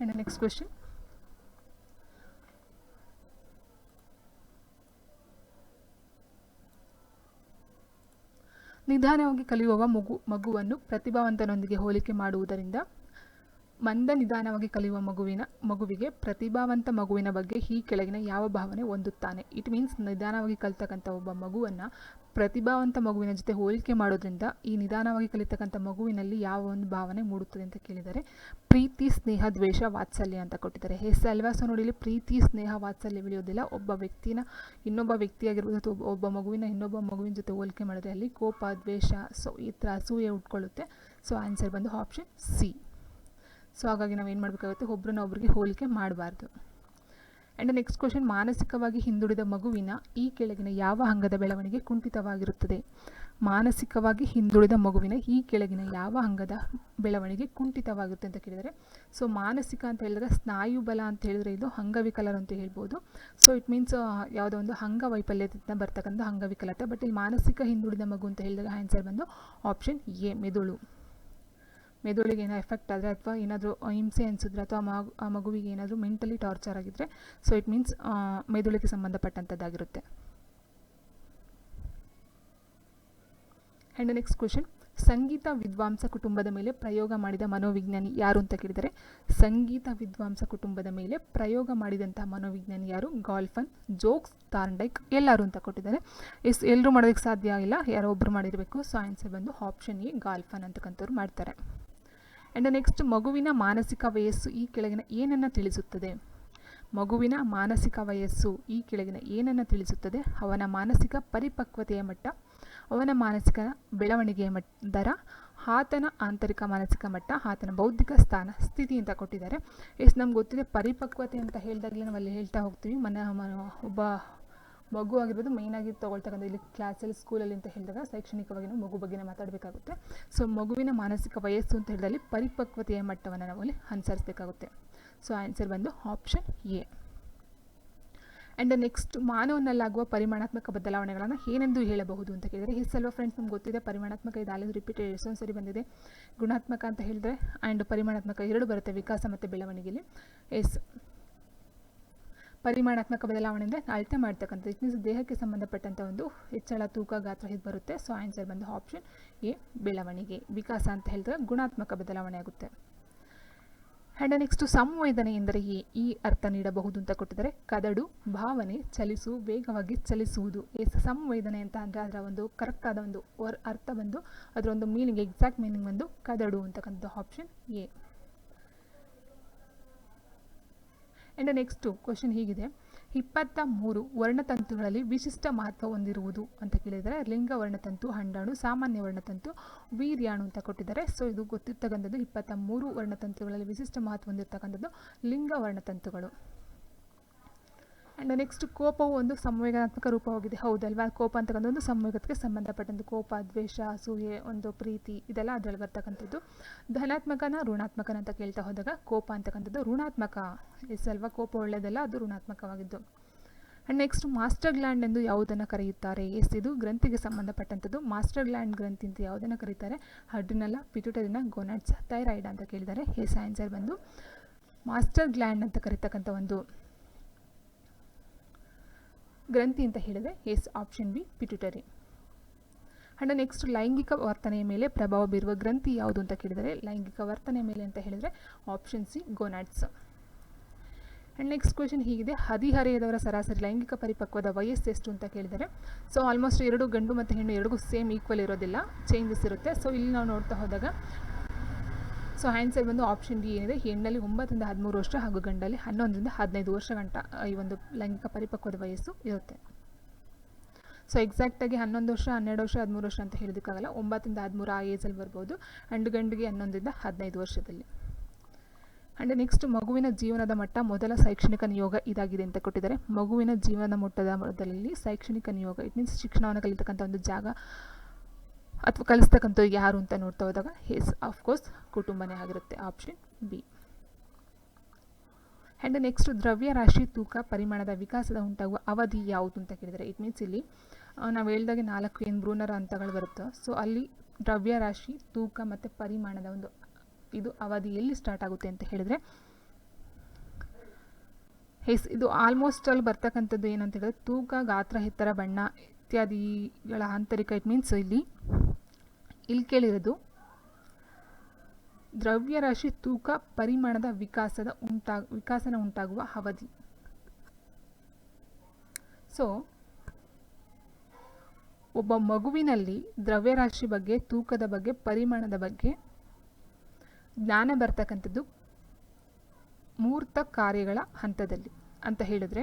And the next question. ನಿಧಾನವಾಗಿ ಕಲಿಯುವ ಮಗು, ಮಗುವನ್ನು ಪ್ರತಿಭಾವಂತನೊಂದಿಗೆ ಹೋಲಿಕೆ ಮಾಡುವುದರಿಂದ ಮಂದ ನಿಧಾನವಾಗಿ ಕಲಿಯುವ ಮಗುವಿನ, ಮಗುವಿಗೆ ಪ್ರತಿಭಾವಂತ ಮಗುವಿನ ಬಗ್ಗೆ ಈ ಕೆಳಗಿನ ಯಾವ ಭಾವನೆ ಹೊಂದುತ್ತಾನೆ ಇಟ್ ಮೀನ್ಸ್ ನಿಧಾನವಾಗಿ ಕಲಿತಕ್ಕಂಥ ಒಬ್ಬ ಮಗುವನ್ನು ಪ್ರತಿಭಾವಂತ ಮಗುವಿನ ಜೊತೆ ಹೋಲಿಕೆ ಮಾಡೋದ್ರಿಂದ ಈ ನಿಧಾನವಾಗಿ ಕಲಿತಕ್ಕಂಥ ಮಗುವಿನಲ್ಲಿ ಯಾವ ಒಂದು ಭಾವನೆ ಮೂಡುತ್ತದೆ ಅಂತ ಕೇಳಿದರೆ, ಪ್ರೀತಿ, ಸ್ನೇಹ, ದ್ವೇಷ, ವಾತ್ಸಲ್ಯ ಅಂತ ಕೊಟ್ಟಿದ್ದಾರೆ. ಹೆಸ್ ಸಲ್ವಾಸ ನೋಡಿಲಿ ನೋಡಿ ಪ್ರೀತಿ, ಸ್ನೇಹ, ವಾತ್ಸಲ್ಯ ಬೆಳೆಯೋದಿಲ್ಲ. ಒಬ್ಬ ವ್ಯಕ್ತಿನ, ಇನ್ನೊಬ್ಬ ವ್ಯಕ್ತಿಯಾಗಿರ್ಬೋದು ಅಥವಾ ಒಬ್ಬ ಮಗುವಿನ, ಇನ್ನೊಬ್ಬ ಮಗುವಿನ ಜೊತೆ ಹೋಲಿಕೆ ಮಾಡಿದ್ರೆ ಅಲ್ಲಿ ಕೋಪ, ದ್ವೇಷ, ಸೊ, ಈ ಥರ ಅಸೂಯೆ ಉಟ್ಕೊಳ್ಳುತ್ತೆ. ಸೊ ಆನ್ಸರ್ ಬಂದು ಆಪ್ಷನ್ ಸಿ ಸೊ ಹಾಗಾಗಿ ನಾವು ಏನು ಮಾಡಬೇಕಾಗುತ್ತೆ? ಒಬ್ಬರನ್ನ ಒಬ್ಬರಿಗೆ ಹೋಲಿಕೆ ಮಾಡಬಾರ್ದು. ಆ್ಯಂಡ್ ನೆಕ್ಸ್ಟ್ ಕ್ವಶನ್ ಮಾನಸಿಕವಾಗಿ ಹಿಂದುಳಿದ ಮಗುವಿನ ಈ ಕೆಳಗಿನ ಯಾವ ಅಂಗದ ಬೆಳವಣಿಗೆ ಕುಂಠಿತವಾಗಿರುತ್ತದೆ? ಮಾನಸಿಕವಾಗಿ ಹಿಂದುಳಿದ ಮಗುವಿನ ಈ ಕೆಳಗಿನ ಯಾವ ಅಂಗದ ಬೆಳವಣಿಗೆ ಕುಂಠಿತವಾಗುತ್ತೆ ಅಂತ ಕೇಳಿದರೆ ಸೊ ಮಾನಸಿಕ ಅಂತ ಹೇಳಿದ್ರೆ ಸ್ನಾಯು ಬಲ ಅಂತ ಹೇಳಿದ್ರೆ ಇದು ಅಂಗವಿಕಲರು ಅಂತ ಹೇಳ್ಬೋದು. ಸೊ ಇಟ್ ಮೀನ್ಸ್ ಯಾವುದೋ ಒಂದು ಅಂಗವೈಫಲ್ಯದಿಂದ ಬರ್ತಕ್ಕಂಥ ಅಂಗವಿಕಲತೆ ಬಟ್ ಇಲ್ಲಿ ಮಾನಸಿಕ ಹಿಂದುಳಿದ ಮಗು ಅಂತ ಹೇಳಿದಾಗ ಆನ್ಸರ್ ಬಂದು ಆಪ್ಷನ್ ಎ ಮೆದುಳು. ಮೆದುಳಿಗೆ ಏನೋ ಎಫೆಕ್ಟ್ ಆದರೆ ಅಥವಾ ಏನಾದರೂ ಹಿಂಸೆ ಅನಿಸಿದ್ರೆ ಅಥವಾ ಮಗು, ಆ ಮಗುವಿಗೆ ಏನಾದರೂ ಮೆಂಟಲಿ ಟಾರ್ಚರ್ ಆಗಿದ್ದರೆ ಸೊ ಇಟ್ ಮೀನ್ಸ್ ಮೆದುಳಿಗೆ ಸಂಬಂಧಪಟ್ಟಂಥದ್ದಾಗಿರುತ್ತೆ ಆ್ಯಂಡ್ ನೆಕ್ಸ್ಟ್ ಕ್ವಶನ್ ಸಂಗೀತ ವಿದ್ವಾಂಸ ಕುಟುಂಬದ ಮೇಲೆ ಪ್ರಯೋಗ ಮಾಡಿದ ಮನೋವಿಜ್ಞಾನಿ ಯಾರು ಅಂತ ಕೇಳಿದರೆ, ಸಂಗೀತ ವಿದ್ವಾಂಸ ಕುಟುಂಬದ ಮೇಲೆ ಪ್ರಯೋಗ ಮಾಡಿದಂತಹ ಮನೋವಿಜ್ಞಾನಿ ಯಾರು? ಗಾಲ್ಫನ್, ಜೋಕ್ಸ್ ತಾರ್ಂಡೈಕ್ ಎಲ್ಲರೂ ಅಂತ ಕೊಟ್ಟಿದ್ದಾರೆ. ಎಸ್ ಎಲ್ಲರೂ ಮಾಡೋದಕ್ಕೆ ಸಾಧ್ಯ ಆಗಿಲ್ಲ ಯಾರೋ ಒಬ್ಬರು ಮಾಡಿರಬೇಕು ಸೊ ಆನ್ಸರ್ ಬಂದು ಆಪ್ಷನ್ ಎ ಗಾಲ್ಫನ್ ಅಂತಕ್ಕಂಥವ್ರು ಮಾಡ್ತಾರೆ. ಆ್ಯಂಡ್ ನೆಕ್ಸ್ಟ್ ಮಗುವಿನ ಮಾನಸಿಕ ವಯಸ್ಸು ಈ ಕೆಳಗಿನ ಏನನ್ನು ತಿಳಿಸುತ್ತದೆ? ಮಗುವಿನ ಮಾನಸಿಕ ವಯಸ್ಸು ಈ ಕೆಳಗಿನ ಏನನ್ನು ತಿಳಿಸುತ್ತದೆ? ಅವನ ಮಾನಸಿಕ ಪರಿಪಕ್ವತೆಯ ಮಟ್ಟ, ಅವನ ಮಾನಸಿಕ ಬೆಳವಣಿಗೆಯ ಮಟ್, ದರ, ಆತನ ಆಂತರಿಕ ಮಾನಸಿಕ ಮಟ್ಟ, ಆತನ ಬೌದ್ಧಿಕ ಸ್ಥಾನ, ಸ್ಥಿತಿ ಅಂತ ಕೊಟ್ಟಿದ್ದಾರೆ. ಎಷ್ಟು ನಮ್ಗೆ ಗೊತ್ತಿದೆ ಪರಿಪಕ್ವತೆ ಅಂತ ಹೇಳಿದಾಗಲೇ ನಾವಲ್ಲಿ ಹೇಳ್ತಾ ಹೋಗ್ತೀವಿ. ಮನ- ಒಬ್ಬ ಮಗು ಆಗಿರ್ಬೋದು ಮೇಯ್ನಾಗಿ ತೊಗೊಳ್ತಕ್ಕಂಥ ಇಲ್ಲಿ ಕ್ಲಾಸಲ್ಲಿ ಸ್ಕೂಲಲ್ಲಿ ಅಂತ ಹೇಳಿದಾಗ ಶೈಕ್ಷಣಿಕವಾಗಿ ನಾವು ಮಗು ಬಗ್ಗೆ ಮಾತಾಡಬೇಕಾಗುತ್ತೆ. ಸೊ ಮಗುವಿನ ಮಾನಸಿಕ ವಯಸ್ಸು ಅಂತ ಹೇಳಿದಲ್ಲಿ ಪರಿಪಕ್ವತೆಯ ಮಟ್ಟವನ್ನು ನಾವು ಅಲ್ಲಿ ಅನುಸರಿಸಬೇಕಾಗುತ್ತೆ. ಸೊ ಆನ್ಸರ್ ಬಂದು ಆಪ್ಷನ್ ಎ ಆ್ಯಂಡ್ ನೆಕ್ಸ್ಟ್ ಮಾನವನಲ್ಲಾಗುವ ಪರಿಮಾಣಾತ್ಮಕ ಬದಲಾವಣೆಗಳನ್ನು ಏನೆಂದು ಹೇಳಬಹುದು ಅಂತ ಕೇಳಿದರೆ ಎಸ್ ಅಲ್ವಾ ಫ್ರೆಂಡ್ಸ್ ನಮ್ಗೆ ಗೊತ್ತಿದೆ, ಪರಿಮಾಣಾತ್ಮಕ ಇದು ಅಲ್ಲಿ ರಿಪೀಟ್ ಎಷ್ಟೊಂದು ಸರಿ ಬಂದಿದೆ. ಗುಣಾತ್ಮಕ ಅಂತ ಹೇಳಿದ್ರೆ ಆ್ಯಂಡ್ ಪರಿಮಾಣಾತ್ಮಕ ಎರಡು ಬರುತ್ತೆ ವಿಕಾಸ ಮತ್ತು ಬೆಳವಣಿಗೆಯಲ್ಲಿ. ಎಸ್ ಪರಿಮಾಣಾತ್ಮಕ ಬದಲಾವಣೆ ಅಂದರೆ ಅಳತೆ ಮಾಡ್ತಕ್ಕಂಥದ್ದು. ಇಟ್ ಮೀನ್ಸ್ ದೇಹಕ್ಕೆ ಸಂಬಂಧಪಟ್ಟಂಥ ಒಂದು ಹೆಚ್ಚಳ, ತೂಕ, ಗಾತ್ರ ಇದು ಬರುತ್ತೆ. ಸೊ ಆನ್ಸರ್ ಬಂದು ಆಪ್ಷನ್ ಎ ಬೆಳವಣಿಗೆ. ವಿಕಾಸ ಅಂತ ಹೇಳಿದ್ರೆ ಗುಣಾತ್ಮಕ ಬದಲಾವಣೆ ಆಗುತ್ತೆ. ಆ್ಯಂಡ್ ನೆಕ್ಸ್ಟ್ ಸಂವೇದನೆ ಎಂದರೆ ಎ ಈ ಅರ್ಥ ನೀಡಬಹುದು ಅಂತ ಕೊಟ್ಟಿದ್ದಾರೆ. ಕದಡು, ಭಾವನೆ, ಚಲಿಸು, ವೇಗವಾಗಿ ಚಲಿಸುವುದು. ಎಸ್ ಸಂವೇದನೆ ಅಂತ ಅಂದರೆ ಅದರ ಒಂದು ಕರೆಕ್ಟ್ ಆದ ಒಂದು ಅರ್ಥ ಬಂದು, ಅದರ ಒಂದು ಮೀನಿಂಗ್ ಎಕ್ಸಾಕ್ಟ್ ಮೀನಿಂಗ್ ಬಂದು ಕದಡು ಅಂತಕ್ಕಂಥದ್ದು option A and next question ಹೀಗಿದೆ. ಇಪ್ಪತ್ತ ಮೂರು ವರ್ಣತಂತುಗಳಲ್ಲಿ ವಿಶಿಷ್ಟ ಮಹತ್ವ ಹೊಂದಿರುವುದು ಅಂತ ಕೇಳಿದರೆ, ಲಿಂಗ ವರ್ಣತಂತು, ಹಂಡಾಣು, ಸಾಮಾನ್ಯ ವರ್ಣತಂತು, ವೀರ್ಯಾಣು ಅಂತ ಕೊಟ್ಟಿದ್ದಾರೆ. ಸೊ ಇದು ಗೊತ್ತಿರ್ತಕ್ಕಂಥದ್ದು ಇಪ್ಪತ್ತ ಮೂರು ವರ್ಣತಂತುಗಳಲ್ಲಿ ವಿಶಿಷ್ಟ ಮಹತ್ವ ಹೊಂದಿರತಕ್ಕಂಥದ್ದು ಲಿಂಗ ವರ್ಣತಂತುಗಳು. ಆ್ಯಂಡ್ ನೆಕ್ಸ್ಟ್ ಕೋಪವು ಒಂದು ಸಂವೇದನಾತ್ಮಕ ರೂಪವಾಗಿದೆ ಹೌದಲ್ವಾ? ಕೋಪ ಅಂತಕ್ಕಂಥ ಒಂದು ಸಂವೇಗಕ್ಕೆ ಸಂಬಂಧಪಟ್ಟಂಥ ಕೋಪ, ದ್ವೇಷ, ಅಸೂಯೆ, ಒಂದು ಪ್ರೀತಿ ಇದೆಲ್ಲ ಅದರಲ್ಲಿ ಬರ್ತಕ್ಕಂಥದ್ದು. ಧನಾತ್ಮಕನ ಋಣಾತ್ಮಕನ ಅಂತ ಕೇಳ್ತಾ ಹೋದಾಗ ಕೋಪ ಅಂತಕ್ಕಂಥದ್ದು ಋಣಾತ್ಮಕ. ಎಸ್ ಅಲ್ವಾ ಕೋಪ ಒಳ್ಳೆಯದಲ್ಲ ಅದು ಋಣಾತ್ಮಕವಾಗಿದ್ದು. ಆ್ಯಂಡ್ ನೆಕ್ಸ್ಟ್ ಮಾಸ್ಟರ್ ಗ್ಲ್ಯಾಂಡ್ ಎಂದು ಯಾವುದನ್ನು ಕರೆಯುತ್ತಾರೆ? ಎಸ್, ಇದು ಗ್ರಂಥಿಗೆ ಸಂಬಂಧಪಟ್ಟಂಥದ್ದು. ಮಾಸ್ಟರ್ ಗ್ಲ್ಯಾಂಡ್ ಗ್ರಂಥಿ ಅಂತ ಯಾವುದನ್ನು ಕರೀತಾರೆ? ಅಡ್ರಿನಲ ಪಿಟ್ಯೂಟರಿನ ಗೊನಾಟ್ಸ್ ಥೈರಾಯ್ಡ್ ಅಂತ ಕೇಳಿದ್ದಾರೆ. ಎಸ್ ಆನ್ಸರ್ ಬಂದು ಮಾಸ್ಟರ್ ಗ್ಲ್ಯಾಂಡ್ ಅಂತ ಕರೀತಕ್ಕಂಥ ಒಂದು ಗ್ರಂಥಿ ಅಂತ ಹೇಳಿದರೆ yes option B pituitary. And next ಲೈಂಗಿಕ ವರ್ತನೆಯ ಮೇಲೆ ಪ್ರಭಾವ ಬೀರುವ ಗ್ರಂಥಿ ಯಾವುದು ಅಂತ ಕೇಳಿದರೆ ಲೈಂಗಿಕ ವರ್ತನೆ ಮೇಲೆ ಅಂತ ಹೇಳಿದರೆ option C gonads. And next question ಹೀಗಿದೆ, ಹದಿಹರೆಯದವರ ಸರಾಸರಿ ಲೈಂಗಿಕ ಪರಿಪಕ್ವದ ವಯಸ್ಸು ಎಷ್ಟು ಅಂತ ಕೇಳಿದರೆ ಸೊ ಆಲ್ಮೋಸ್ಟ್ ಎರಡು ಗಂಡು ಮತ್ತು ಹೆಣ್ಣು ಎರಡಿಗೂ ಸೇಮ್ ಈಕ್ವಲ್ ಇರೋದಿಲ್ಲ ಚೇಂಜಸ್ ಇರುತ್ತೆ. ಸೊ ಇಲ್ಲಿ ನಾವು ನೋಡ್ತಾ ಹೋದಾಗ ಸೊ ಆನ್ಸರ್ ಬಂದು ಆಪ್ಷನ್ ಡಿ ಏನಿದೆ? ಹೆಣ್ಣಲ್ಲಿ ಒಂಬತ್ತರಿಂದ ಹದಿಮೂರು ವರ್ಷ ಹಾಗೂ ಗಂಡಲ್ಲಿ ಹನ್ನೊಂದರಿಂದ ಹದಿನೈದು ವರ್ಷ ಗಂಟ ಈ ಒಂದು ಲೈಂಗಿಕ ಪರಿಪಕ್ವದ ವಯಸ್ಸು ಇರುತ್ತೆ. ಸೊ ಎಕ್ಸಾಕ್ಟಾಗಿ ಹನ್ನೊಂದು ವರ್ಷ, ಹನ್ನೆರಡು ವರ್ಷ, ಹದಿಮೂರು ವರ್ಷ ಅಂತ ಹೇಳೋದಕ್ಕಾಗಲ್ಲ. ಒಂಬತ್ತರಿಂದ ಹದಿಮೂರು ಆ ಏಜಲ್ಲಿ ಬರ್ಬೋದು. ಆ್ಯಂಡ್ ಗಂಡಿಗೆ ಹನ್ನೊಂದರಿಂದ ಹದಿನೈದು ವರ್ಷದಲ್ಲಿ. ಆ್ಯಂಡ್ ನೆಕ್ಸ್ಟ್ ಮಗುವಿನ ಜೀವನದ ಮಟ್ಟ ಮೊದಲ ಶೈಕ್ಷಣಿಕ ನಿಯೋಗ ಇದಾಗಿದೆ ಅಂತ ಕೊಟ್ಟಿದ್ದಾರೆ. ಮಗುವಿನ ಜೀವನ ಮಟ್ಟದ ಮೊದಲಲ್ಲಿ ಶೈಕ್ಷಣಿಕ ನಿಯೋಗ ಇಟ್ ಮೀನ್ಸ್ ಶಿಕ್ಷಣವನ್ನು ಕಲಿತಕ್ಕಂಥ ಒಂದು ಜಾಗ ಅಥವಾ ಕಲಿಸ್ತಕ್ಕಂಥವ್ರು ಯಾರು ಅಂತ ನೋಡ್ತಾ ಹೋದಾಗ ಎಸ್ ಆಫ್ಕೋರ್ಸ್ ಕುಟುಂಬನೇ ಆಗಿರುತ್ತೆ ಆಪ್ಷನ್ ಬಿ ಆ್ಯಂಡ್ ನೆಕ್ಸ್ಟ್ ದ್ರವ್ಯ ರಾಶಿ ತೂಕ ಪರಿಮಾಣದ ವಿಕಾಸದ ಉಂಟಾಗುವ ಅವಧಿ ಯಾವುದು ಅಂತ ಕೇಳಿದರೆ ಇಟ್ ಮೀನ್ಸ್ ಇಲ್ಲಿ ನಾವು ಹೇಳ್ದಾಗೆ ನಾಲ್ಕು ಏನು ಭ್ರೂಣರ ಹಂತಗಳು ಬರುತ್ತೋ ಸೊ ಅಲ್ಲಿ ದ್ರವ್ಯ ರಾಶಿ ತೂಕ ಮತ್ತು ಪರಿಮಾಣದ ಒಂದು, ಇದು ಅವಧಿ ಎಲ್ಲಿ ಸ್ಟಾರ್ಟ್ ಆಗುತ್ತೆ ಅಂತ ಹೇಳಿದರೆ ಹೆಸ್ ಇದು ಆಲ್ಮೋಸ್ಟ್ ಅಲ್ಲಿ ಬರ್ತಕ್ಕಂಥದ್ದು ಏನಂತ ಹೇಳಿದ್ರೆ, ತೂಕ, ಗಾತ್ರ, ಎತ್ತರ, ಬಣ್ಣ, ಇತ್ಯಾದಿಗಳ ಆಂತರಿಕ ಇಟ್ ಮೀನ್ಸ್ ಇಲ್ಲಿ ಇಲ್ಲಿ ಕೇಳಿರೋದು, ದ್ರವ್ಯರಾಶಿ ತೂಕ ಪರಿಮಾಣದ ವಿಕಾಸದ ಉಂಟಾಗ ವಿಕಾಸನ ಉಂಟಾಗುವ ಅವಧಿ. ಸೊ ಒಬ್ಬ ಮಗುವಿನಲ್ಲಿ ದ್ರವ್ಯರಾಶಿ ಬಗ್ಗೆ, ತೂಕದ ಬಗ್ಗೆ, ಪರಿಮಾಣದ ಬಗ್ಗೆ ಜ್ಞಾನ ಬರ್ತಕ್ಕಂಥದ್ದು ಮೂರ್ತ ಕಾರ್ಯಗಳ ಹಂತದಲ್ಲಿ ಅಂತ ಹೇಳಿದ್ರೆ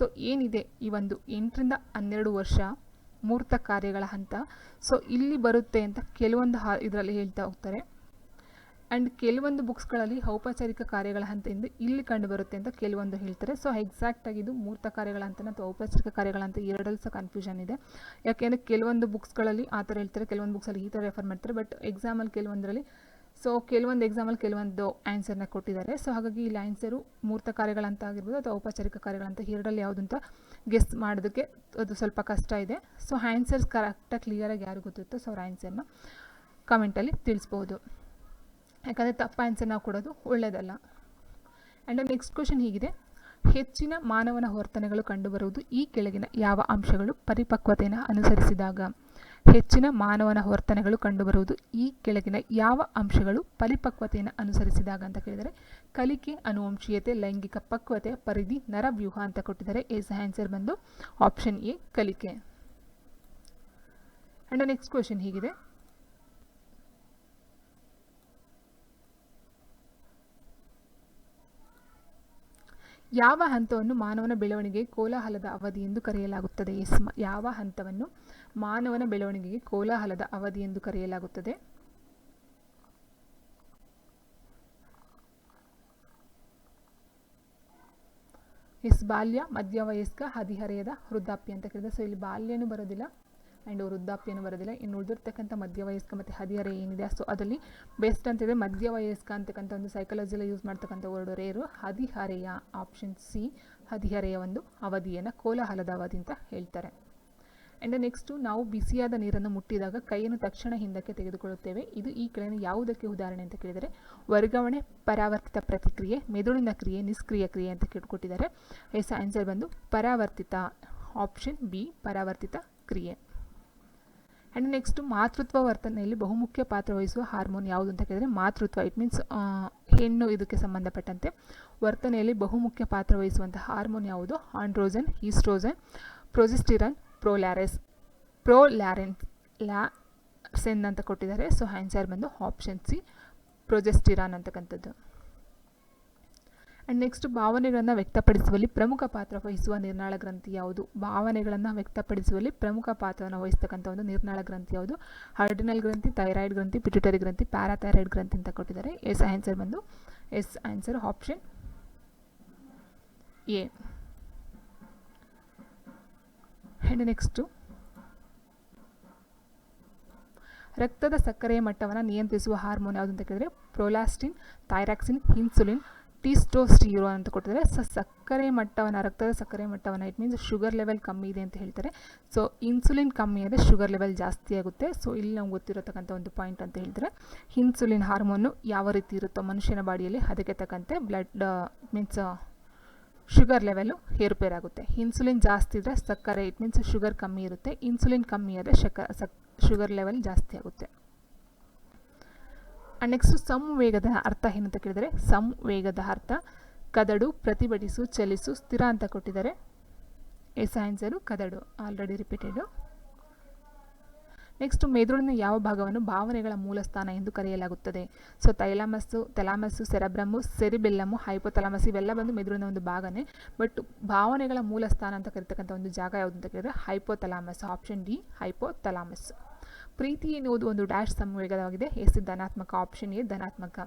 ಸೊ ಏನಿದೆ ಈ ಒಂದು ಎಂಟರಿಂದ ಹನ್ನೆರಡು ವರ್ಷ ಮೂರ್ತ ಕಾರ್ಯಗಳ ಹಂತ. ಸೊ ಇಲ್ಲಿ ಬರುತ್ತೆ ಅಂತ ಕೆಲವೊಂದು ಹಾ ಇದರಲ್ಲಿ ಹೇಳ್ತಾ ಹೋಗ್ತಾರೆ. ಆ್ಯಂಡ್ ಕೆಲವೊಂದು ಬುಕ್ಸ್ಗಳಲ್ಲಿ ಔಪಚಾರಿಕ ಕಾರ್ಯಗಳ ಹಂತದಿಂದ ಇಲ್ಲಿ ಕಂಡು ಬರುತ್ತೆ ಅಂತ ಕೆಲವೊಂದು ಹೇಳ್ತಾರೆ. ಸೊ ಎಕ್ಸಾಕ್ಟಾಗಿ ಇದು ಮೂರ್ತ ಕಾರ್ಯಗಳ ಹಂತ ಅಥವಾ ಔಪಚಾರಿಕ ಕಾರ್ಯಗಳ ಹಂತ ಎರಡಲ್ಲಿ ಸಹ ಕನ್ಫ್ಯೂಷನ್ ಇದೆ. ಯಾಕೆಂದರೆ ಕೆಲವೊಂದು ಬುಕ್ಸ್ಗಳಲ್ಲಿ ಆ ಥರ ಹೇಳ್ತಾರೆ, ಕೆಲವೊಂದು ಬುಕ್ಸಲ್ಲಿ ಈ ಥರ ರೆಫರ್ ಮಾಡ್ತಾರೆ. ಬಟ್ ಎಕ್ಸಾಮಲ್ಲಿ ಕೆಲವೊಂದರಲ್ಲಿ ಸೊ ಕೆಲವೊಂದು ಎಕ್ಸಾಮಲ್ಲಿ ಕೆಲವೊಂದು ಆನ್ಸರ್ನ ಕೊಟ್ಟಿದ್ದಾರೆ. ಸೊ ಹಾಗಾಗಿ ಇಲ್ಲಿ ಆನ್ಸರು ಮೂರ್ತ ಕಾರ್ಯಗಳಂತ ಆಗಿರ್ಬೋದು ಅಥವಾ ಔಪಚಾರಿಕ ಕಾರ್ಯಗಳಂತ ಎರಡರಲ್ಲಿ ಯಾವುದು ಅಂತ ಗೆಸ್ ಮಾಡೋದಕ್ಕೆ ಅದು ಸ್ವಲ್ಪ ಕಷ್ಟ ಇದೆ. ಸೊ ಆನ್ಸರ್ಸ್ ಕರೆಕ್ಟಾಗಿ ಕ್ಲಿಯರಾಗಿ ಯಾರು ಗೊತ್ತಿರುತ್ತೋ ಸೊ ಅವ್ರ ಆನ್ಸರ್ನ ಕಮೆಂಟಲ್ಲಿ ತಿಳಿಸ್ಬೋದು. ಯಾಕಂದರೆ ತಪ್ಪು ಆನ್ಸರ್ ನಾವು ಕೊಡೋದು ಒಳ್ಳೆಯದಲ್ಲ ಆ್ಯಂಡ್ ನೆಕ್ಸ್ಟ್ ಕ್ವಶನ್ ಹೀಗಿದೆ. ಹೆಚ್ಚಿನ ಮಾನವನ ವರ್ತನೆಗಳು ಕಂಡುಬರುವುದು ಈ ಕೆಳಗಿನ ಯಾವ ಅಂಶಗಳು? ಪರಿಪಕ್ವತೆಯನ್ನು ಅನುಸರಿಸಿದಾಗ. ಹೆಚ್ಚಿನ ಮಾನವನ ವರ್ತನೆಗಳು ಕಂಡುಬರುವುದು. ಈ ಕೆಳಗಿನ ಯಾವ ಅಂಶಗಳು ಪರಿಪಕ್ವತೆಯನ್ನು ಅನುಸರಿಸಿದಾಗ ಅಂತ ಕೇಳಿದರೆ, ಕಲಿಕೆ ಅನುವಂಶೀಯತೆ, ಲೈಂಗಿಕ ಪಕ್ವತೆ, ಪರಿಧಿ ನರವ್ಯೂಹ ಅಂತ ಕೊಟ್ಟಿದ್ದಾರೆ. ಎಸ್ ಆನ್ಸರ್ ಬಂದು ಆಪ್ಷನ್ ಎ ಕಲಿಕೆ. ಆ್ಯಂಡ್ ನೆಕ್ಸ್ಟ್ ಕ್ವಶನ್ ಹೀಗಿದೆ. ಯಾವ ಹಂತವನ್ನು ಮಾನವನ ಬೆಳವಣಿಗೆ ಕೋಲಾಹಲದ ಅವಧಿ ಎಂದು ಕರೆಯಲಾಗುತ್ತದೆ? ಎಸ್ ಯಾವ ಹಂತವನ್ನು ಮಾನವನ ಬೆಳವಣಿಗೆಗೆ ಕೋಲಾಹಲದ ಅವಧಿ ಎಂದು ಕರೆಯಲಾಗುತ್ತದೆ? ಎಸ್, ಬಾಲ್ಯ, ಮಧ್ಯವಯಸ್ಕ, ಹದಿಹರೆಯದ ವೃದ್ಧಾಪ್ಯ ಅಂತ ಕೇಳಿದ್ರೆ ಸೊ ಇಲ್ಲಿ ಬಾಲ್ಯನೂ ಬರೋದಿಲ್ಲ. ಆ್ಯಂಡ್ ವೃದ್ಧಾಪ್ಯನೂ ಬರೋದಿಲ್ಲ ಇನ್ನು ಉಳಿದಿರ್ತಕ್ಕಂಥ ಮಧ್ಯವಯಸ್ಕ ಮತ್ತು ಹದಿಹರ ಏನಿದೆ ಸೊ ಅದರಲ್ಲಿ ಬೆಸ್ಟ್ ಅಂತಿದೆ ಮಧ್ಯವಯಸ್ಕ ಅಂತಕ್ಕಂಥ ಒಂದು ಸೈಕಾಲಜಿಯಲ್ಲಿ ಯೂಸ್ ಮಾಡ್ತಕ್ಕಂಥ ವರ್ಡ್ ರೇರು ಹದಿಹರೆಯ ಆಪ್ಷನ್ ಸಿ ಹದಿಹರೆಯ ಒಂದು ಅವಧಿಯನ್ನು ಕೋಲಾಹಲದ ಅವಧಿ ಅಂತ ಹೇಳ್ತಾರೆ. ಆ್ಯಂಡ್ ನೆಕ್ಸ್ಟು ನಾವು ಬಿಸಿಯಾದ ನೀರನ್ನು ಮುಟ್ಟಿದಾಗ ಕೈಯನ್ನು ತಕ್ಷಣ ಹಿಂದಕ್ಕೆ ತೆಗೆದುಕೊಳ್ಳುತ್ತೇವೆ. ಇದು ಈ ಕೆಳಗಿನ ಯಾವುದಕ್ಕೆ ಉದಾಹರಣೆ ಅಂತ ಕೇಳಿದರೆ, ವರ್ಗಾವಣೆ ಪರಾವರ್ತಿತ ಪ್ರತಿಕ್ರಿಯೆ, ಮೆದುಳಿನ ಕ್ರಿಯೆ, ನಿಷ್ಕ್ರಿಯ ಕ್ರಿಯೆ ಅಂತ ಕೇಳ್ಕೊಟ್ಟಿದ್ದಾರೆ. ಎಸ್ ಆನ್ಸರ್ ಬಂದು ಪರಾವರ್ತಿತ ಆಪ್ಷನ್ ಬಿ ಪರಾವರ್ತಿತ ಕ್ರಿಯೆ. ಆ್ಯಂಡ್ ನೆಕ್ಸ್ಟ್ ಮಾತೃತ್ವ ವರ್ತನೆಯಲ್ಲಿ ಬಹುಮುಖ್ಯ ಪಾತ್ರ ವಹಿಸುವ ಹಾರ್ಮೋನ್ ಯಾವುದು ಅಂತ ಕೇಳಿದರೆ ಮಾತೃತ್ವ. ಇಟ್ ಮೀನ್ಸ್ ಹೆಣ್ಣು ಇದಕ್ಕೆ ಸಂಬಂಧಪಟ್ಟಂತೆ ವರ್ತನೆಯಲ್ಲಿ ಬಹುಮುಖ್ಯ ಪಾತ್ರ ವಹಿಸುವಂಥ ಹಾರ್ಮೋನ್ ಯಾವುದು? ಆಂಡ್ರೋಜನ್, ಈಸ್ಟ್ರೋಜನ್, ಪ್ರೊಜಿಸ್ಟಿರನ್ ಪ್ರೋಲ್ಯಾರೆಸ್ ಲ್ಯಾ ಸೆನ್ ಅಂತ ಕೊಟ್ಟಿದ್ದಾರೆ. ಸೊ ಆನ್ಸರ್ ಬಂದು ಆಪ್ಷನ್ ಸಿ ಪ್ರೊಜೆಸ್ಟಿರಾನ್ ಅಂತಕ್ಕಂಥದ್ದು. ಆ್ಯಂಡ್ ನೆಕ್ಸ್ಟ್ ಭಾವನೆಗಳನ್ನು ವ್ಯಕ್ತಪಡಿಸುವಲ್ಲಿ ಪ್ರಮುಖ ಪಾತ್ರ ವಹಿಸುವ ನಿರ್ನಾಳ ಗ್ರಂಥಿ ಯಾವುದು? ಭಾವನೆಗಳನ್ನು ವ್ಯಕ್ತಪಡಿಸುವಲ್ಲಿ ಪ್ರಮುಖ ಪಾತ್ರವನ್ನು ವಹಿಸ್ತಕ್ಕಂಥ ಒಂದು ನಿರ್ನಾಳ ಗ್ರಂಥಿ ಯಾವುದು? ಹರ್ಡಿನಲ್ ಗ್ರಂಥಿ ಥೈರಾಯ್ಡ್ ಗ್ರಂಥಿ ಪಿಟ್ಯುಟರಿ ಗ್ರಂಥಿ ಪ್ಯಾರಾಥೈರಾಯ್ಡ್ ಗ್ರಂಥಿ ಅಂತ ಕೊಟ್ಟಿದ್ದಾರೆ. ಎಸ್ ಆನ್ಸರ್ ಬಂದು yes answer option A and next ರಕ್ತದ ಸಕ್ಕರೆಯ ಮಟ್ಟವನ್ನು ನಿಯಂತ್ರಿಸುವ ಹಾರ್ಮೋನ್ ಯಾವುದು ಅಂತ ಕೇಳಿದರೆ ಪ್ರೊಲಾಸ್ಟಿನ್ ಥೈರಾಕ್ಸಿನ್ ಇನ್ಸುಲಿನ್ ಟೀಸ್ಟೋಸ್ಟಿರೋನ್ ಅಂತ ಕೊಟ್ಟಿದ್ದಾರೆ. ಸೊ ಸಕ್ಕರೆ ಮಟ್ಟವನ್ನು, ರಕ್ತದ ಸಕ್ಕರೆ ಮಟ್ಟವನ್ನು ಇಟ್ ಮೀನ್ಸ್ ಶುಗರ್ ಲೆವೆಲ್ ಕಮ್ಮಿ ಇದೆ ಅಂತ ಹೇಳ್ತಾರೆ. ಸೊ ಇನ್ಸುಲಿನ್ ಕಮ್ಮಿ ಆದರೆ ಶುಗರ್ ಲೆವೆಲ್ ಜಾಸ್ತಿ ಆಗುತ್ತೆ. ಸೊ ಇಲ್ಲಿ ನಾವು ಗೊತ್ತಿರತಕ್ಕಂಥ ಒಂದು ಪಾಯಿಂಟ್ ಅಂತ ಹೇಳ್ತಾರೆ. ಇನ್ಸುಲಿನ್ ಹಾರ್ಮೋನು ಯಾವ ರೀತಿ ಇರುತ್ತೋ ಮನುಷ್ಯನ ಬಾಡಿಯಲ್ಲಿ ಅದಕ್ಕೆ ತಕ್ಕಂತೆ ಬ್ಲಡ್ ಮೀನ್ಸ್ ಶುಗರ್ ಲೆವೆಲು ಏರುಪೇರಾಗುತ್ತೆ. ಇನ್ಸುಲಿನ್ ಜಾಸ್ತಿ ಇದ್ದರೆ ಸಕ್ಕರೆ ಇಟ್ ಮೀನ್ಸ್ ಶುಗರ್ ಕಮ್ಮಿ ಇರುತ್ತೆ. ಇನ್ಸುಲಿನ್ ಕಮ್ಮಿ ಆದರೆ ಶಕ, ಸಕ್ ಶುಗರ್ ಲೆವೆಲ್ ಜಾಸ್ತಿ ಆಗುತ್ತೆ. ನೆಕ್ಸ್ಟು ಸಂವೇಗದ ಅರ್ಥ ಏನಂತ ಕೇಳಿದರೆ ಸಂವೇಗದ ಅರ್ಥ ಕದಡು, ಪ್ರತಿಭಟಿಸು, ಚಲಿಸು, ಸ್ಥಿರ ಅಂತ ಕೊಟ್ಟಿದ್ದಾರೆ. ಎಸ್ ಆನ್ಸರು ಕದಡು ಆಲ್ರೆಡಿ ರಿಪೀಟೆಡು ನೆಕ್ಸ್ಟ್ ಮೆದುಳಿನ ಯಾವ ಭಾಗವನ್ನು ಭಾವನೆಗಳ ಮೂಲ ಸ್ಥಾನ ಎಂದು ಕರೆಯಲಾಗುತ್ತದೆ? ಸೊ ತೈಲಾಮಸ್ಸು ತಲಾಮಸ್ಸು ಸೆರಬ್ರಮ್ಮು ಸೆರಿಬೆಲ್ಲಮು ಹೈಪೋತಲಾಮಸ್ ಇವೆಲ್ಲ ಬಂದು ಮೆದುಳಿನ ಒಂದು ಭಾಗನೇ. ಬಟ್ ಭಾವನೆಗಳ ಮೂಲ ಸ್ಥಾನ ಅಂತ ಕರಿತಕ್ಕಂಥ ಒಂದು ಜಾಗ ಯಾವುದು ಅಂತ ಕೇಳಿದರೆ ಹೈಪೋತಲಾಮಸ್ ಆಪ್ಷನ್ ಡಿ ಹೈಪೋತಲಾಮಸ್ ಪ್ರೀತಿ ಎನ್ನುವುದು ಒಂದು ಡ್ಯಾಶ್ ಸಂವೇಗವಾಗಿದೆ. ಎಸ್, ಧನಾತ್ಮಕ ಆಪ್ಷನ್ ಎ, ಧನಾತ್ಮಕ.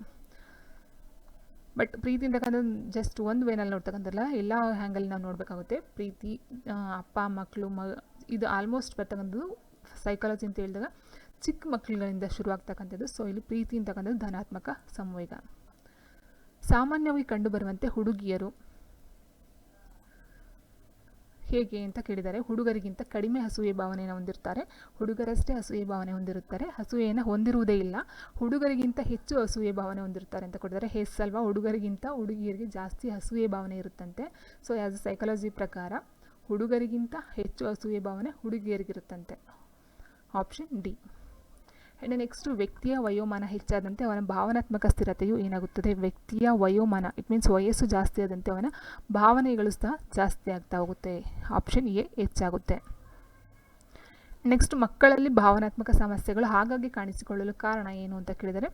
ಬಟ್ ಪ್ರೀತಿ ಅಂತಕ್ಕಂಥ ಜಸ್ಟ್ ಒಂದು ವೇನಲ್ಲಿ ನೋಡ್ತಕ್ಕಂಥಲ್ಲ ಎಲ್ಲ ಹ್ಯಾಂಗಲ್ಲಿ ನಾವು ನೋಡಬೇಕಾಗುತ್ತೆ. ಪ್ರೀತಿ ಅಪ್ಪ ಮಕ್ಕಳು ಮ, ಇದು ಆಲ್ಮೋಸ್ಟ್ ಬರ್ತಕ್ಕಂಥದ್ದು ಸೈಕಾಲಜಿ ಅಂತ ಹೇಳಿದಾಗ ಚಿಕ್ಕ ಮಕ್ಕಳುಗಳಿಂದ ಶುರುವಾಗ್ತಕ್ಕಂಥದ್ದು. ಸೊ ಇಲ್ಲಿ ಪ್ರೀತಿ ಅಂತಕ್ಕಂಥದ್ದು ಧನಾತ್ಮಕ ಸಂವೇಗ. ಸಾಮಾನ್ಯವಾಗಿ ಕಂಡುಬರುವಂತೆ ಹುಡುಗಿಯರು ಹೇಗೆ ಅಂತ ಕೇಳಿದ್ದಾರೆ ಹುಡುಗರಿಗಿಂತ ಕಡಿಮೆ ಹಸುವೆ ಭಾವನೆಯನ್ನು ಹೊಂದಿರ್ತಾರೆ ಹುಡುಗರಷ್ಟೇ ಹಸುವೆ ಭಾವನೆ ಹೊಂದಿರುತ್ತಾರೆ. ಹಸುವೆಯನ್ನು ಹೊಂದಿರುವುದೇ ಇಲ್ಲ. ಹುಡುಗರಿಗಿಂತ ಹೆಚ್ಚು ಹಸುವೆ ಭಾವನೆ ಹೊಂದಿರ್ತಾರೆ ಅಂತ ಕೊಟ್ಟಿದ್ದಾರೆ ಹೆಸ್ಸಲ್ವಾ ಹುಡುಗರಿಗಿಂತ ಹುಡುಗಿಯರಿಗೆ ಜಾಸ್ತಿ ಹಸುವೆ ಭಾವನೆ ಇರುತ್ತಂತೆ. ಸೊ ಆ್ಯಸ್ ಅ ಸೈಕಾಲಜಿ ಪ್ರಕಾರ, ಹುಡುಗರಿಗಿಂತ ಹೆಚ್ಚು ಹಸುವೆ ಭಾವನೆ ಹುಡುಗಿಯರಿಗಿರುತ್ತಂತೆ. ಆಪ್ಷನ್ ಡಿ ಆ್ಯಂಡ್ ನೆಕ್ಸ್ಟು ವ್ಯಕ್ತಿಯ ವಯೋಮಾನ ಹೆಚ್ಚಾದಂತೆ ಅವನ ಭಾವನಾತ್ಮಕ ಸ್ಥಿರತೆಯು ಏನಾಗುತ್ತದೆ? ವ್ಯಕ್ತಿಯ ವಯೋಮಾನ ಇಟ್ ಮೀನ್ಸ್ ವಯಸ್ಸು ಜಾಸ್ತಿ ಆದಂತೆ ಅವನ ಭಾವನೆಗಳು ಸಹ ಜಾಸ್ತಿ ಆಗ್ತಾ ಹೋಗುತ್ತೆ. ಆಪ್ಷನ್ ಎ, ಹೆಚ್ಚಾಗುತ್ತೆ. ನೆಕ್ಸ್ಟ್ ಮಕ್ಕಳಲ್ಲಿ ಭಾವನಾತ್ಮಕ ಸಮಸ್ಯೆಗಳು ಹಾಗಾಗಿ ಕಾಣಿಸಿಕೊಳ್ಳಲು ಕಾರಣ ಏನು ಅಂತ ಕೇಳಿದರೆ,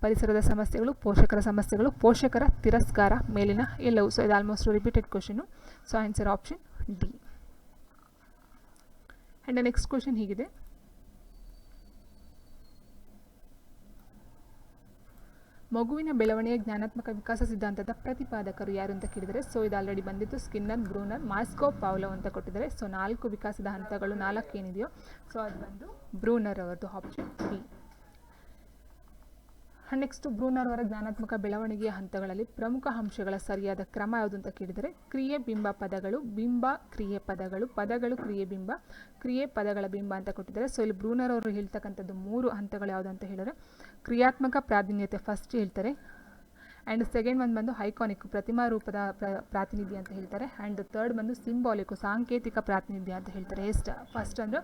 ಪರಿಸರದ ಸಮಸ್ಯೆಗಳು, ಪೋಷಕರ ಸಮಸ್ಯೆಗಳು, ಪೋಷಕರ ತಿರಸ್ಕಾರ ಮೇಲಿನ ಎಲ್ಲವೂ. ಸೊ ಇದು almost repeated question so answer option D and next question ಹೀಗಿದೆ. ಮಗುವಿನ ಬೆಳವಣಿಗೆ, ಜ್ಞಾನಾತ್ಮಕ ವಿಕಾಸ ಸಿದ್ಧಾಂತದ ಪ್ರತಿಪಾದಕರು ಯಾರು ಅಂತ ಕೇಳಿದರೆ, ಸೊ ಇದು ಆಲ್ರೆಡಿ ಬಂದಿತ್ತು. ಸ್ಕಿನ್ನರ್, ಬ್ರೂನರ್, ಮಾಸ್ಕೋ, ಪಾವ್ಲೋ ಅಂತ ಕೊಟ್ಟಿದ್ದಾರೆ. ಸೊ ನಾಲ್ಕು ವಿಕಾಸದ ಹಂತಗಳು, ನಾಲ್ಕು ಏನಿದೆಯೋ, ಸೊ ಅದು ಬಂದು ಬ್ರೂನರ್ ಅವರದು ಆಪ್ಷನ್ ಬಿ ನೆಕ್ಸ್ಟ್ ಬ್ರೂನರ್ ಅವರ ಜ್ಞಾನಾತ್ಮಕ ಬೆಳವಣಿಗೆಯ ಹಂತಗಳಲ್ಲಿ ಪ್ರಮುಖ ಅಂಶಗಳ ಸರಿಯಾದ ಕ್ರಮ ಯಾವುದು ಅಂತ ಕೇಳಿದರೆ, ಕ್ರಿಯೆ ಬಿಂಬ ಪದಗಳು, ಬಿಂಬ ಕ್ರಿಯೆ ಪದಗಳು ಪದಗಳು ಕ್ರಿಯೆ ಬಿಂಬ, ಕ್ರಿಯೆ ಪದಗಳ ಬಿಂಬ ಅಂತ ಕೊಟ್ಟಿದ್ದಾರೆ. ಸೊ ಇಲ್ಲಿ ಬ್ರೂನರ್ ಅವರು ಹೇಳ್ತಕ್ಕಂಥದ್ದು ಮೂರು ಹಂತಗಳು ಯಾವುದು ಅಂತ ಹೇಳಿದರೆ ಕ್ರಿಯಾತ್ಮಕ ಪ್ರಾಧಾನ್ಯತೆ ಫಸ್ಟ್ ಹೇಳ್ತಾರೆ. ಆ್ಯಂಡ್ ಸೆಕೆಂಡ್ ಒಂದು ಬಂದು ಹೈಕಾನಿಕ್ ಪ್ರತಿಮಾ ರೂಪದ ಪ್ರ, ಪ್ರಾತಿನಿಧ್ಯ ಅಂತ ಹೇಳ್ತಾರೆ. ಆ್ಯಂಡ್ ಥರ್ಡ್ ಬಂದು ಸಿಂಬಾಲಿಕ್ ಸಾಂಕೇತಿಕ ಪ್ರಾತಿನಿಧ್ಯ ಅಂತ ಹೇಳ್ತಾರೆ. ಎಷ್ಟು ಫಸ್ಟ್ ಅಂದರೆ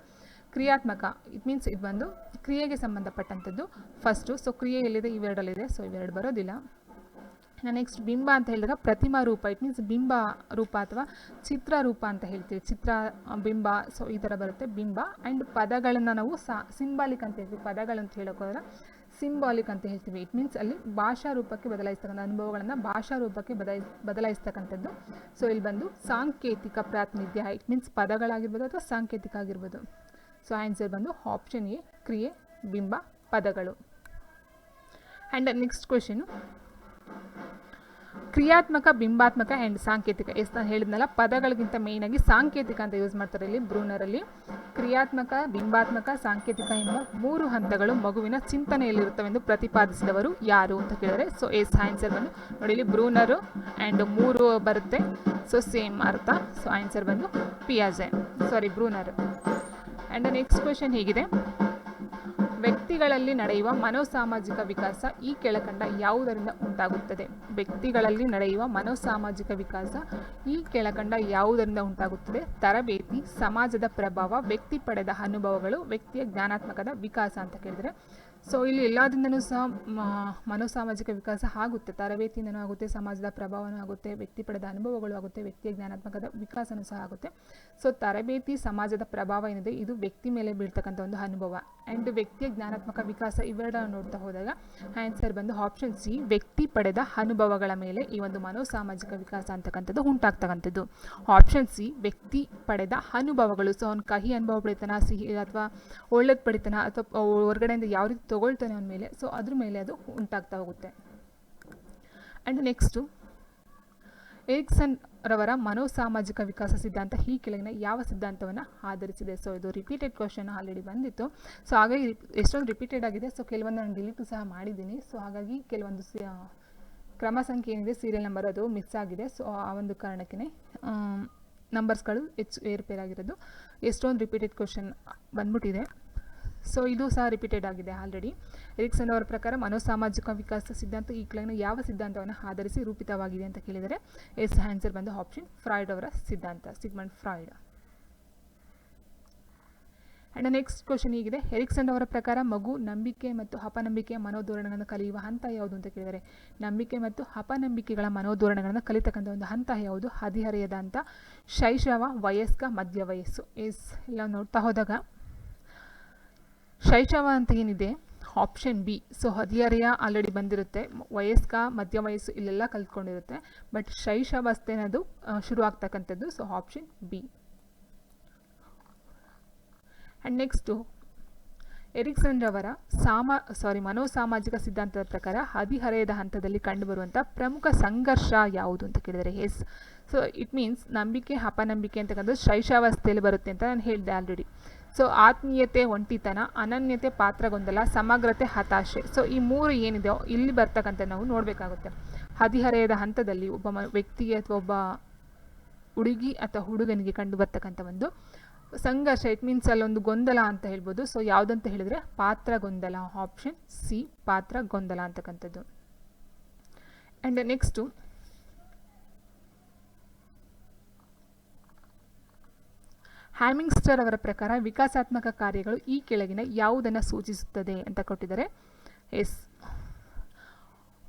ಕ್ರಿಯಾತ್ಮಕ. ಇಟ್ ಮೀನ್ಸ್ ಇದು ಬಂದು ಕ್ರಿಯೆಗೆ ಸಂಬಂಧಪಟ್ಟಂಥದ್ದು. ಫಸ್ಟು ಸೊ ಕ್ರಿಯೆ ಎಲ್ಲಿದೆ? ಇವೆರಡಲ್ಲಿದೆ. ಸೊ ಇವೆರಡು ಬರೋದಿಲ್ಲ. ನೆಕ್ಸ್ಟ್ ಬಿಂಬ ಅಂತ ಹೇಳಿದಾಗ ಪ್ರತಿಮಾ ರೂಪ. ಇಟ್ ಮೀನ್ಸ್ ಬಿಂಬ ರೂಪ ಅಥವಾ ಚಿತ್ರ ರೂಪ ಅಂತ ಹೇಳ್ತೀವಿ. ಚಿತ್ರ, ಬಿಂಬ ಸೊ ಈ ಥರ ಬರುತ್ತೆ. ಬಿಂಬ. ಆ್ಯಂಡ್ ಪದಗಳನ್ನು ನಾವು ಸಾ ಸಿಂಬಾಲಿಕ್ ಅಂತ ಹೇಳ್ತೀವಿ. ಪದಗಳಂತ ಹೇಳೋಕ್ಕೋದ್ರೆ ಸಿಂಬಾಲಿಕ್ ಅಂತ ಹೇಳ್ತೀವಿ. ಇಟ್ ಮೀನ್ಸ್ ಅಲ್ಲಿ ಭಾಷಾ ರೂಪಕ್ಕೆ ಬದಲಾಯಿಸ್ತಕ್ಕಂಥ ಅನುಭವಗಳನ್ನು ಭಾಷಾ ರೂಪಕ್ಕೆ ಬದಲಾಯಿಸ್ ಬದಲಾಯಿಸ್ತಕ್ಕಂಥದ್ದು. ಸೊ ಇಲ್ಲಿ ಬಂದು ಸಾಂಕೇತಿಕ ಪ್ರಾತಿನಿಧ್ಯ ಇಟ್ ಮೀನ್ಸ್ ಪದಗಳಾಗಿರ್ಬೋದು ಅಥವಾ ಸಾಂಕೇತಿಕ ಆಗಿರ್ಬೋದು. ಸೊ ಆನ್ಸರ್ ಬಂದು ಆಪ್ಷನ್ ಎ ಕ್ರಿಯೆ, ಬಿಂಬ, ಪದಗಳು. ಆ್ಯಂಡ್ ನೆಕ್ಸ್ಟ್ ಕ್ವೆಶನು ಕ್ರಿಯಾತ್ಮಕ, ಬಿಂಬಾತ್ಮಕ ಆ್ಯಂಡ್ ಸಾಂಕೇತಿಕ. ಎಸ್ ನಾನು ಹೇಳಿದ್ನಲ್ಲ, ಪದಗಳಿಗಿಂತ ಮೇಯ್ನಾಗಿ ಸಾಂಕೇತಿಕ ಅಂತ ಯೂಸ್ ಮಾಡ್ತಾರೆ ಇಲ್ಲಿ ಬ್ರೂನರಲ್ಲಿ ಕ್ರಿಯಾತ್ಮಕ, ಬಿಂಬಾತ್ಮಕ, ಸಾಂಕೇತಿಕ ಎಂಬ ಮೂರು ಹಂತಗಳು ಮಗುವಿನ ಚಿಂತನೆಯಲ್ಲಿರುತ್ತವೆಂದು ಪ್ರತಿಪಾದಿಸಿದವರು ಯಾರು ಅಂತ ಕೇಳಿದರೆ ಸೊ ಎಸ್ ಆನ್ಸರ್ ಬಂದು ನೋಡಿ ಇಲ್ಲಿ ಬ್ರೂನರು ಆ್ಯಂಡ್ ಮೂರು ಬರುತ್ತೆ. ಸೊ ಸೇಮ್ ಅರ್ಥ. ಸೊ ಆನ್ಸರ್ ಬಂದು ಪಿಯಾಜೆ sorry Bruner and next question ಹೀಗಿದೆ? ವ್ಯಕ್ತಿಗಳಲ್ಲಿ ನಡೆಯುವ ಮನೋಸಾಮಾಜಿಕ ವಿಕಾಸ ಈ ಕೆಳಕಂಡ ಯಾವುದರಿಂದ ಉಂಟಾಗುತ್ತದೆ? ವ್ಯಕ್ತಿಗಳಲ್ಲಿ ನಡೆಯುವ ಮನೋಸಾಮಾಜಿಕ ವಿಕಾಸ ಈ ಕೆಳಕಂಡ ಯಾವುದರಿಂದ ಉಂಟಾಗುತ್ತದೆ? ತರಬೇತಿ, ಸಮಾಜದ ಪ್ರಭಾವ, ವ್ಯಕ್ತಿ ಪಡೆದ ಅನುಭವಗಳು, ವ್ಯಕ್ತಿಯ ಜ್ಞಾನಾತ್ಮಕದ ವಿಕಾಸ ಅಂತ ಕೇಳಿದರೆ ಸೊ ಇಲ್ಲಿ ಎಲ್ಲದರಿಂದನೂ ಸಹ ಮನೋಸಾಮಾಜಿಕ ವಿಕಾಸ ಆಗುತ್ತೆ. ತರಬೇತಿಯಿಂದನೂ ಆಗುತ್ತೆ, ಸಮಾಜದ ಪ್ರಭಾವನೂ ಆಗುತ್ತೆ, ವ್ಯಕ್ತಿ ಪಡೆದ ಅನುಭವಗಳು ಆಗುತ್ತೆ, ವ್ಯಕ್ತಿಯ ಜ್ಞಾನಾತ್ಮಕದ ವಿಕಾಸನೂ ಸಹ ಆಗುತ್ತೆ. ಸೊ ತರಬೇತಿ ಸಮಾಜದ ಪ್ರಭಾವ ಏನಿದೆ, ಇದು ವ್ಯಕ್ತಿ ಮೇಲೆ ಬೀಳ್ತಕ್ಕಂಥ ಒಂದು ಅನುಭವ. ಆ್ಯಂಡ್ ವ್ಯಕ್ತಿಯ ಜ್ಞಾನಾತ್ಮಕ ವಿಕಾಸ ಇವೆರಡ ನೋಡ್ತಾ ಹೋದಾಗ ಆನ್ಸರ್ ಬಂದು ಆಪ್ಷನ್ ಸಿ ವ್ಯಕ್ತಿ ಪಡೆದ ಅನುಭವಗಳ ಮೇಲೆ ಈ ಒಂದು ಮನೋಸಾಮಾಜಿಕ ವಿಕಾಸ ಅಂತಕ್ಕಂಥದ್ದು ಉಂಟಾಗ್ತಕ್ಕಂಥದ್ದು. ಆಪ್ಷನ್ ಸಿ ವ್ಯಕ್ತಿ ಪಡೆದ ಅನುಭವಗಳು. ಸೊ ಅವ್ನು ಕಹಿ ಅನುಭವ ಪಡಿತಾನ ಸಿಹಿ ಅಥವಾ ಒಳ್ಳೇದು ಪಡಿತಾನ ಅಥವಾ ಹೊರಗಡೆಯಿಂದ ಯಾವ ರೀತಿ ತೊಗೊಳ್ತಾನೆ ಅವನ ಮೇಲೆ. ಸೊ ಅದ್ರ ಮೇಲೆ ಅದು ಉಂಟಾಗ್ತಾ ಹೋಗುತ್ತೆ. ಆ್ಯಂಡ್ ನೆಕ್ಸ್ಟು ಏಕ್ಸನ್ ರವರ ಮನೋಸಾಮಾಜಿಕ ವಿಕಾಸ ಸಿದ್ಧಾಂತ ಈ ಕೆಳಗಿನ ಯಾವ ಸಿದ್ಧಾಂತವನ್ನು ಆಧರಿಸಿದೆ? ಸೊ ಇದು ರಿಪೀಟೆಡ್ ಕ್ವಶನ್ ಆಲ್ರೆಡಿ ಬಂದಿತ್ತು. ಸೊ ಹಾಗಾಗಿ ಎಷ್ಟೊಂದು ರಿಪೀಟೆಡ್ ಆಗಿದೆ. ಸೊ ಕೆಲವೊಂದು ನಾನು ಡಿಲೀಟು ಸಹ ಮಾಡಿದ್ದೀನಿ. ಸೊ ಹಾಗಾಗಿ ಕೆಲವೊಂದು ಕ್ರಮ ಸಂಖ್ಯೆ ಏನಿದೆ ಸೀರಿಯಲ್ ನಂಬರ್ ಅದು ಮಿಸ್ ಆಗಿದೆ. ಸೊ ಆ ಒಂದು ಕಾರಣಕ್ಕೇ ನಂಬರ್ಸ್ಗಳು ಹೆಚ್ಚು ಏರ್ಪೇರಾಗಿರೋದು. ಎಷ್ಟೊಂದು ರಿಪೀಟೆಡ್ ಕ್ವಶನ್ ಬಂದ್ಬಿಟ್ಟಿದೆ. ಸೊ ಇದು ಸಹ ರಿಪೀಟೆಡ್ ಆಗಿದೆ ಆಲ್ರೆಡಿ ಎರಿಕ್ಸನ್ ಅವರ ಪ್ರಕಾರ ಮನೋಸಾಮಾಜಿಕ ವಿಕಾಸ ಸಿದ್ಧಾಂತ ಈ ಕ್ಲೈನ್ ಯಾವ ಸಿದ್ಧಾಂತವನ್ನು ಆಧರಿಸಿ ರೂಪಿತವಾಗಿದೆ ಅಂತ ಕೇಳಿದರೆ, ಎಸ್ ಆನ್ಸರ್ ಬಂದು ಆಪ್ಷನ್ ಫ್ರಾಯ್ಡ್ ಅವರ ಸಿದ್ಧಾಂತ, Sigmund Freud. And next question ಹೀಗಿದೆ. ಎರಿಕ್ಸನ್ ಅವರ ಪ್ರಕಾರ ಮಗು ನಂಬಿಕೆ ಮತ್ತು ಅಪನಂಬಿಕೆಯ ಮನೋಧೋರಣೆಗಳನ್ನು ಕಲಿಯುವ ಹಂತ ಯಾವುದು ಅಂತ ಕೇಳಿದರೆ, ನಂಬಿಕೆ ಮತ್ತು ಅಪನಂಬಿಕೆಗಳ ಮನೋಧೋರಣೆಗಳನ್ನು ಕಲಿತಕ್ಕಂಥ ಒಂದು ಹಂತ ಯಾವುದು? ಹದಿಹರೆಯದ ಹಂತ, ಶೈಶವ, ವಯಸ್ಕ ಮಧ್ಯ ವಯಸ್ಸು ಎಸ್, ಎಲ್ಲ ನೋಡ್ತಾ ಹೋದಾಗ ಶೈಶವ ಅಂತ ಏನಿದೆ? ಆಪ್ಷನ್ ಬಿ ಸೊ ಹದಿಹರೆಯ ಆಲ್ರೆಡಿ ಬಂದಿರುತ್ತೆ. ವಯಸ್ಕ ಮಧ್ಯ ವಯಸ್ಸು ಇಲ್ಲೆಲ್ಲ ಕಲ್ತ್ಕೊಂಡಿರುತ್ತೆ. ಬಟ್ ಶೈಶವಾವಸ್ಥೆ ಅನ್ನೋದು ಶುರು ಆಗ್ತಕ್ಕಂಥದ್ದು. So option B and next Erikson ರವರ ಸಾಮ ಸಾರಿ ಮನೋಸಾಮಾಜಿಕ ಸಿದ್ಧಾಂತದ ಪ್ರಕಾರ ಹದಿಹರೆಯದ ಹಂತದಲ್ಲಿ ಕಂಡುಬರುವಂಥ ಪ್ರಮುಖ ಸಂಘರ್ಷ ಯಾವುದು ಅಂತ ಕೇಳಿದರೆ ಎಸ್ ಸೊ ಇಟ್ ಮೀನ್ಸ್ ನಂಬಿಕೆ, ಅಪನಂಬಿಕೆ ಅಂತಕ್ಕಂಥದ್ದು ಶೈಶಾವಸ್ಥೆಯಲ್ಲಿ ಬರುತ್ತೆ ಅಂತ ನಾನು ಹೇಳಿದೆ ಆಲ್ರೆಡಿ ಸೊ ಆತ್ಮೀಯತೆ, ಒಂಟಿತನ, ಅನನ್ಯತೆ, ಪಾತ್ರಗೊಂದಲ, ಸಮಗ್ರತೆ, ಹತಾಶೆ. ಸೊ ಈ ಮೂರು ಏನಿದೆಯೋ ಇಲ್ಲಿ ಬರ್ತಕ್ಕಂಥ ನಾವು ನೋಡಬೇಕಾಗುತ್ತೆ. ಹದಿಹರೆಯದ ಹಂತದಲ್ಲಿ ಒಬ್ಬ ವ್ಯಕ್ತಿಗೆ ಅಥವಾ ಒಬ್ಬ ಹುಡುಗಿ ಅಥವಾ ಹುಡುಗನಿಗೆ ಕಂಡು ಒಂದು ಸಂಘರ್ಷ. ಇಟ್ ಮೀನ್ಸ್ ಅಲ್ಲೊಂದು ಗೊಂದಲ ಅಂತ ಹೇಳ್ಬೋದು. ಸೊ ಯಾವುದಂತ ಹೇಳಿದರೆ ಪಾತ್ರ ಗೊಂದಲ ಆಪ್ಷನ್ ಸಿ ಪಾತ್ರ ಗೊಂದಲ ಅಂತಕ್ಕಂಥದ್ದು. ಆ್ಯಂಡ್ ನೆಕ್ಸ್ಟು ಹ್ಯಾಮಿಂಗ್ಸ್ಟರ್ ಅವರ ಪ್ರಕಾರ ವಿಕಾಸಾತ್ಮಕ ಕಾರ್ಯಗಳು ಈ ಕೆಳಗಿನ ಯಾವುದನ್ನು ಸೂಚಿಸುತ್ತದೆ ಅಂತ ಕೊಟ್ಟಿದ್ದಾರೆ. ಎಸ್.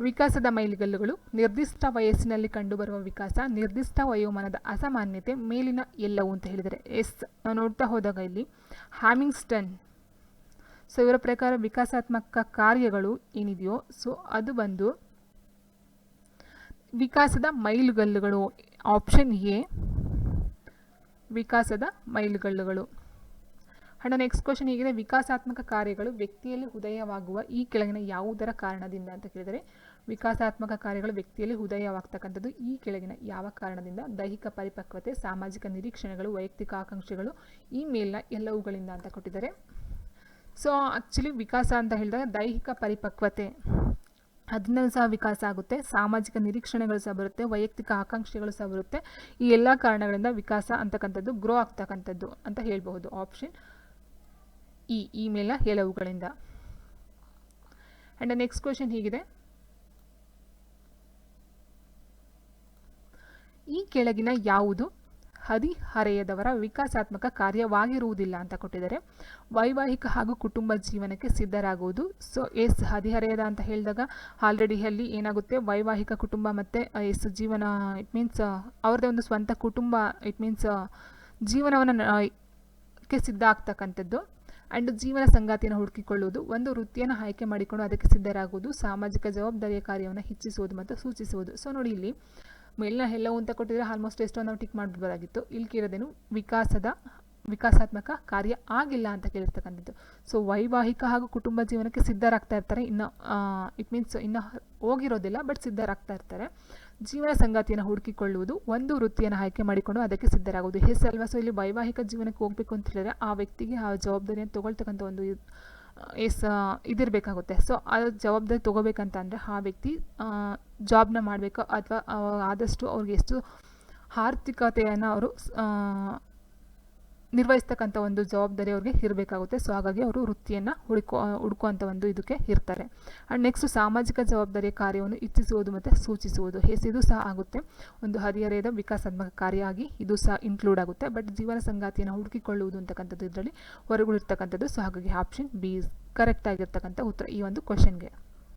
ವಿಕಾಸದ ಮೈಲಿಗಲ್ಲುಗಳು, ನಿರ್ದಿಷ್ಟ ವಯಸ್ಸಿನಲ್ಲಿ ಕಂಡುಬರುವ ವಿಕಾಸ, ನಿರ್ದಿಷ್ಟ ವಯೋಮಾನದ ಅಸಾಮಾನ್ಯತೆ, ಮೇಲಿನ ಎಲ್ಲವೂ ಅಂತ ಹೇಳಿದರೆ ಎಸ್. ನಾವು ನೋಡ್ತಾ ಹೋದಾಗ ಇಲ್ಲಿ ಹ್ಯಾಮಿಂಗ್ಸ್ಟನ್, ಸೊ ಇವರ ಪ್ರಕಾರ ವಿಕಾಸಾತ್ಮಕ ಕಾರ್ಯಗಳು ಏನಿದೆಯೋ, ಸೊ ಅದು ಬಂದು ವಿಕಾಸದ ಮೈಲುಗಲ್ಲುಗಳು, ಆಪ್ಷನ್ ಎ ವಿಕಾಸದ ಮೈಲುಗಲ್ಲುಗಳು. ಹಣ ನೆಕ್ಸ್ಟ್ ಕ್ವಶನ್ ಹೀಗಿದೆ. ವಿಕಾಸಾತ್ಮಕ ಕಾರ್ಯಗಳು ವ್ಯಕ್ತಿಯಲ್ಲಿ ಉದಯವಾಗುವ ಈ ಕೆಳಗಿನ ಯಾವುದರ ಕಾರಣದಿಂದ ಅಂತ ಕೇಳಿದರೆ, ವಿಕಾಸಾತ್ಮಕ ಕಾರ್ಯಗಳು ವ್ಯಕ್ತಿಯಲ್ಲಿ ಉದಯವಾಗ್ತಕ್ಕಂಥದ್ದು ಈ ಕೆಳಗಿನ ಯಾವ ಕಾರಣದಿಂದ? ದೈಹಿಕ ಪರಿಪಕ್ವತೆ, ಸಾಮಾಜಿಕ ನಿರೀಕ್ಷಣೆಗಳು, ವೈಯಕ್ತಿಕ ಆಕಾಂಕ್ಷೆಗಳು, ಈ ಮೇಲಿನ ಎಲ್ಲವುಗಳಿಂದ ಅಂತ ಕೊಟ್ಟಿದ್ದಾರೆ. ಸೊ ಆ್ಯಕ್ಚುಲಿ ವಿಕಾಸ ಅಂತ ಹೇಳಿದಾಗ ದೈಹಿಕ ಪರಿಪಕ್ವತೆ. ಅದನ್ನ ಸಹ ವಿಕಾಸ ಆಗುತ್ತೆ. ಸಾಮಾಜಿಕ ನಿರೀಕ್ಷಣೆಗಳು ಸಹ ಬರುತ್ತೆ. ವೈಯಕ್ತಿಕ ಆಕಾಂಕ್ಷೆಗಳು ಸಹ ಬರುತ್ತೆ. ಈ ಎಲ್ಲ ಕಾರಣಗಳಿಂದ ವಿಕಾಸ ಅಂತಕ್ಕಂಥದ್ದು ಗ್ರೋ ಆಗ್ತಕ್ಕಂಥದ್ದು ಅಂತ ಹೇಳ್ಬಹುದು. ಆಪ್ಷನ್ ಈ ಈ ಮೇಲಿನ ಹೇಳವುಗಳಿಂದ. ಆ್ಯಂಡ್ ನೆಕ್ಸ್ಟ್ ಕ್ವೆಶನ್ ಹೀಗಿದೆ. ಈ ಕೆಳಗಿನ ಯಾವುದು? ಹದಿಹರೆಯದವರ ವಿಕಾಸಾತ್ಮಕ ಕಾರ್ಯವಾಗಿರುವುದಿಲ್ಲ ಅಂತ ಕೊಟ್ಟಿದ್ದಾರೆ. ವೈವಾಹಿಕ ಹಾಗೂ ಕುಟುಂಬ ಜೀವನಕ್ಕೆ ಸಿದ್ಧರಾಗುವುದು. ಸೊ ಎಸ್ ಹದಿಹರೆಯದ ಅಂತ ಹೇಳಿದಾಗ ಆಲ್ರೆಡಿ ಅಲ್ಲಿ ಏನಾಗುತ್ತೆ? ವೈವಾಹಿಕ ಕುಟುಂಬ ಮತ್ತು ಎಸ್ ಜೀವನ ಇಟ್ ಮೀನ್ಸ್ ಅವ್ರದ್ದೇ ಒಂದು ಸ್ವಂತ ಕುಟುಂಬ ಇಟ್ ಮೀನ್ಸ್ ಜೀವನವನ್ನು ಸಿದ್ಧ ಆಗ್ತಕ್ಕಂಥದ್ದು. ಆ್ಯಂಡ್ ಜೀವನ ಸಂಗಾತಿಯನ್ನು ಹುಡುಕಿಕೊಳ್ಳುವುದು. ಒಂದು ವೃತ್ತಿಯನ್ನು ಆಯ್ಕೆ ಮಾಡಿಕೊಂಡು ಅದಕ್ಕೆ ಸಿದ್ಧರಾಗುವುದು. ಸಾಮಾಜಿಕ ಜವಾಬ್ದಾರಿಯ ಕಾರ್ಯವನ್ನು ಹೆಚ್ಚಿಸುವುದು ಮತ್ತು ಸೂಚಿಸುವುದು. ಸೊ ನೋಡಿ ಇಲ್ಲಿ ಮೇಲಿನ ಎಲ್ಲವೂ ಅಂತ ಕೊಟ್ಟಿದ್ರೆ ಆಲ್ಮೋಸ್ಟ್ ಎಷ್ಟೋ ನಾವು ಟಿಕ್ ಮಾಡಿಬಿಡ್ಬೋದಾಗಿತ್ತು ಇಲ್ಲಿ ಕೇಳೋದೇನು ವಿಕಾಸದ, ವಿಕಾಸಾತ್ಮಕ ಕಾರ್ಯ ಆಗಿಲ್ಲ ಅಂತ ಕೇಳಿರ್ತಕ್ಕಂಥದ್ದು. ಸೊ ವೈವಾಹಿಕ ಹಾಗೂ ಕುಟುಂಬ ಜೀವನಕ್ಕೆ ಸಿದ್ಧರಾಗ್ತಾ ಇರ್ತಾರೆ. ಇನ್ನು ಇಟ್ ಮೀನ್ಸ್ ಇನ್ನು ಹೋಗಿರೋದಿಲ್ಲ ಬಟ್ ಸಿದ್ಧರಾಗ್ತಾ ಇರ್ತಾರೆ. ಜೀವನ ಸಂಗಾತಿಯನ್ನು ಹುಡುಕಿಕೊಳ್ಳುವುದು ಒಂದು ವೃತ್ತಿಯನ್ನು ಆಯ್ಕೆ ಮಾಡಿಕೊಂಡು ಅದಕ್ಕೆ ಸಿದ್ಧರಾಗುವುದು. ಹೆಸಲ್ವಾ ಸೊ ಇಲ್ಲಿ ವೈವಾಹಿಕ ಜೀವನಕ್ಕೆ ಹೋಗಬೇಕು ಅಂತ ಹೇಳಿದ್ರೆ ಆ ವ್ಯಕ್ತಿಗೆ ಆ ಜವಾಬ್ದಾರಿಯನ್ನು ತಗೊಳ್ತಕ್ಕಂಥ ಒಂದು ಎಸ್ ಇದಿರಬೇಕಾಗುತ್ತೆ. ಸೊ ಆ ಜವಾಬ್ದಾರಿ ತೊಗೋಬೇಕಂತ ಅಂದರೆ ಆ ವ್ಯಕ್ತಿ ಜಾಬ್ನ ಮಾಡಬೇಕು, ಅಥವಾ ಆದಷ್ಟು ಅವ್ರಿಗೆ ಎಷ್ಟು ಆರ್ಥಿಕತೆಯನ್ನು ಅವರು ನಿರ್ವಹಿಸ್ತಕ್ಕಂಥ ಒಂದು ಜವಾಬ್ದಾರಿ ಅವ್ರಿಗೆ ಇರಬೇಕಾಗುತ್ತೆ. ಸೊ ಹಾಗಾಗಿ ಅವರು ವೃತ್ತಿಯನ್ನು ಹುಡುಕೋ, ಹುಡುಕುವಂಥ ಒಂದು ಇದಕ್ಕೆ ಇರ್ತಾರೆ. ಆ್ಯಂಡ್ ನೆಕ್ಸ್ಟ್ ಸಾಮಾಜಿಕ ಜವಾಬ್ದಾರಿಯ ಕಾರ್ಯವನ್ನು ಇಚ್ಛಿಸುವುದು ಮತ್ತು ಸೂಚಿಸುವುದು. ಎಸ್ ಇದು ಸಹ ಆಗುತ್ತೆ. ಒಂದು ಹರಿಹರೆಯದ ವಿಕಾಸಾತ್ಮಕ ಕಾರ್ಯ ಆಗಿ ಇದು ಸಹ ಇನ್ಕ್ಲೂಡ್ ಆಗುತ್ತೆ. ಬಟ್ ಜೀವನ ಸಂಗಾತಿಯನ್ನು ಹುಡುಕಿಕೊಳ್ಳುವುದು ಅಂತಕ್ಕಂಥದ್ದು ಇದರಲ್ಲಿ ಹೊರಗುಳಿರ್ತಕ್ಕಂಥದ್ದು. ಸೊ ಹಾಗಾಗಿ ಆಪ್ಷನ್ ಬಿ ಕರೆಕ್ಟ್ ಆಗಿರ್ತಕ್ಕಂಥ ಉತ್ತರ ಈ ಒಂದು ಕ್ವಶನ್ಗೆ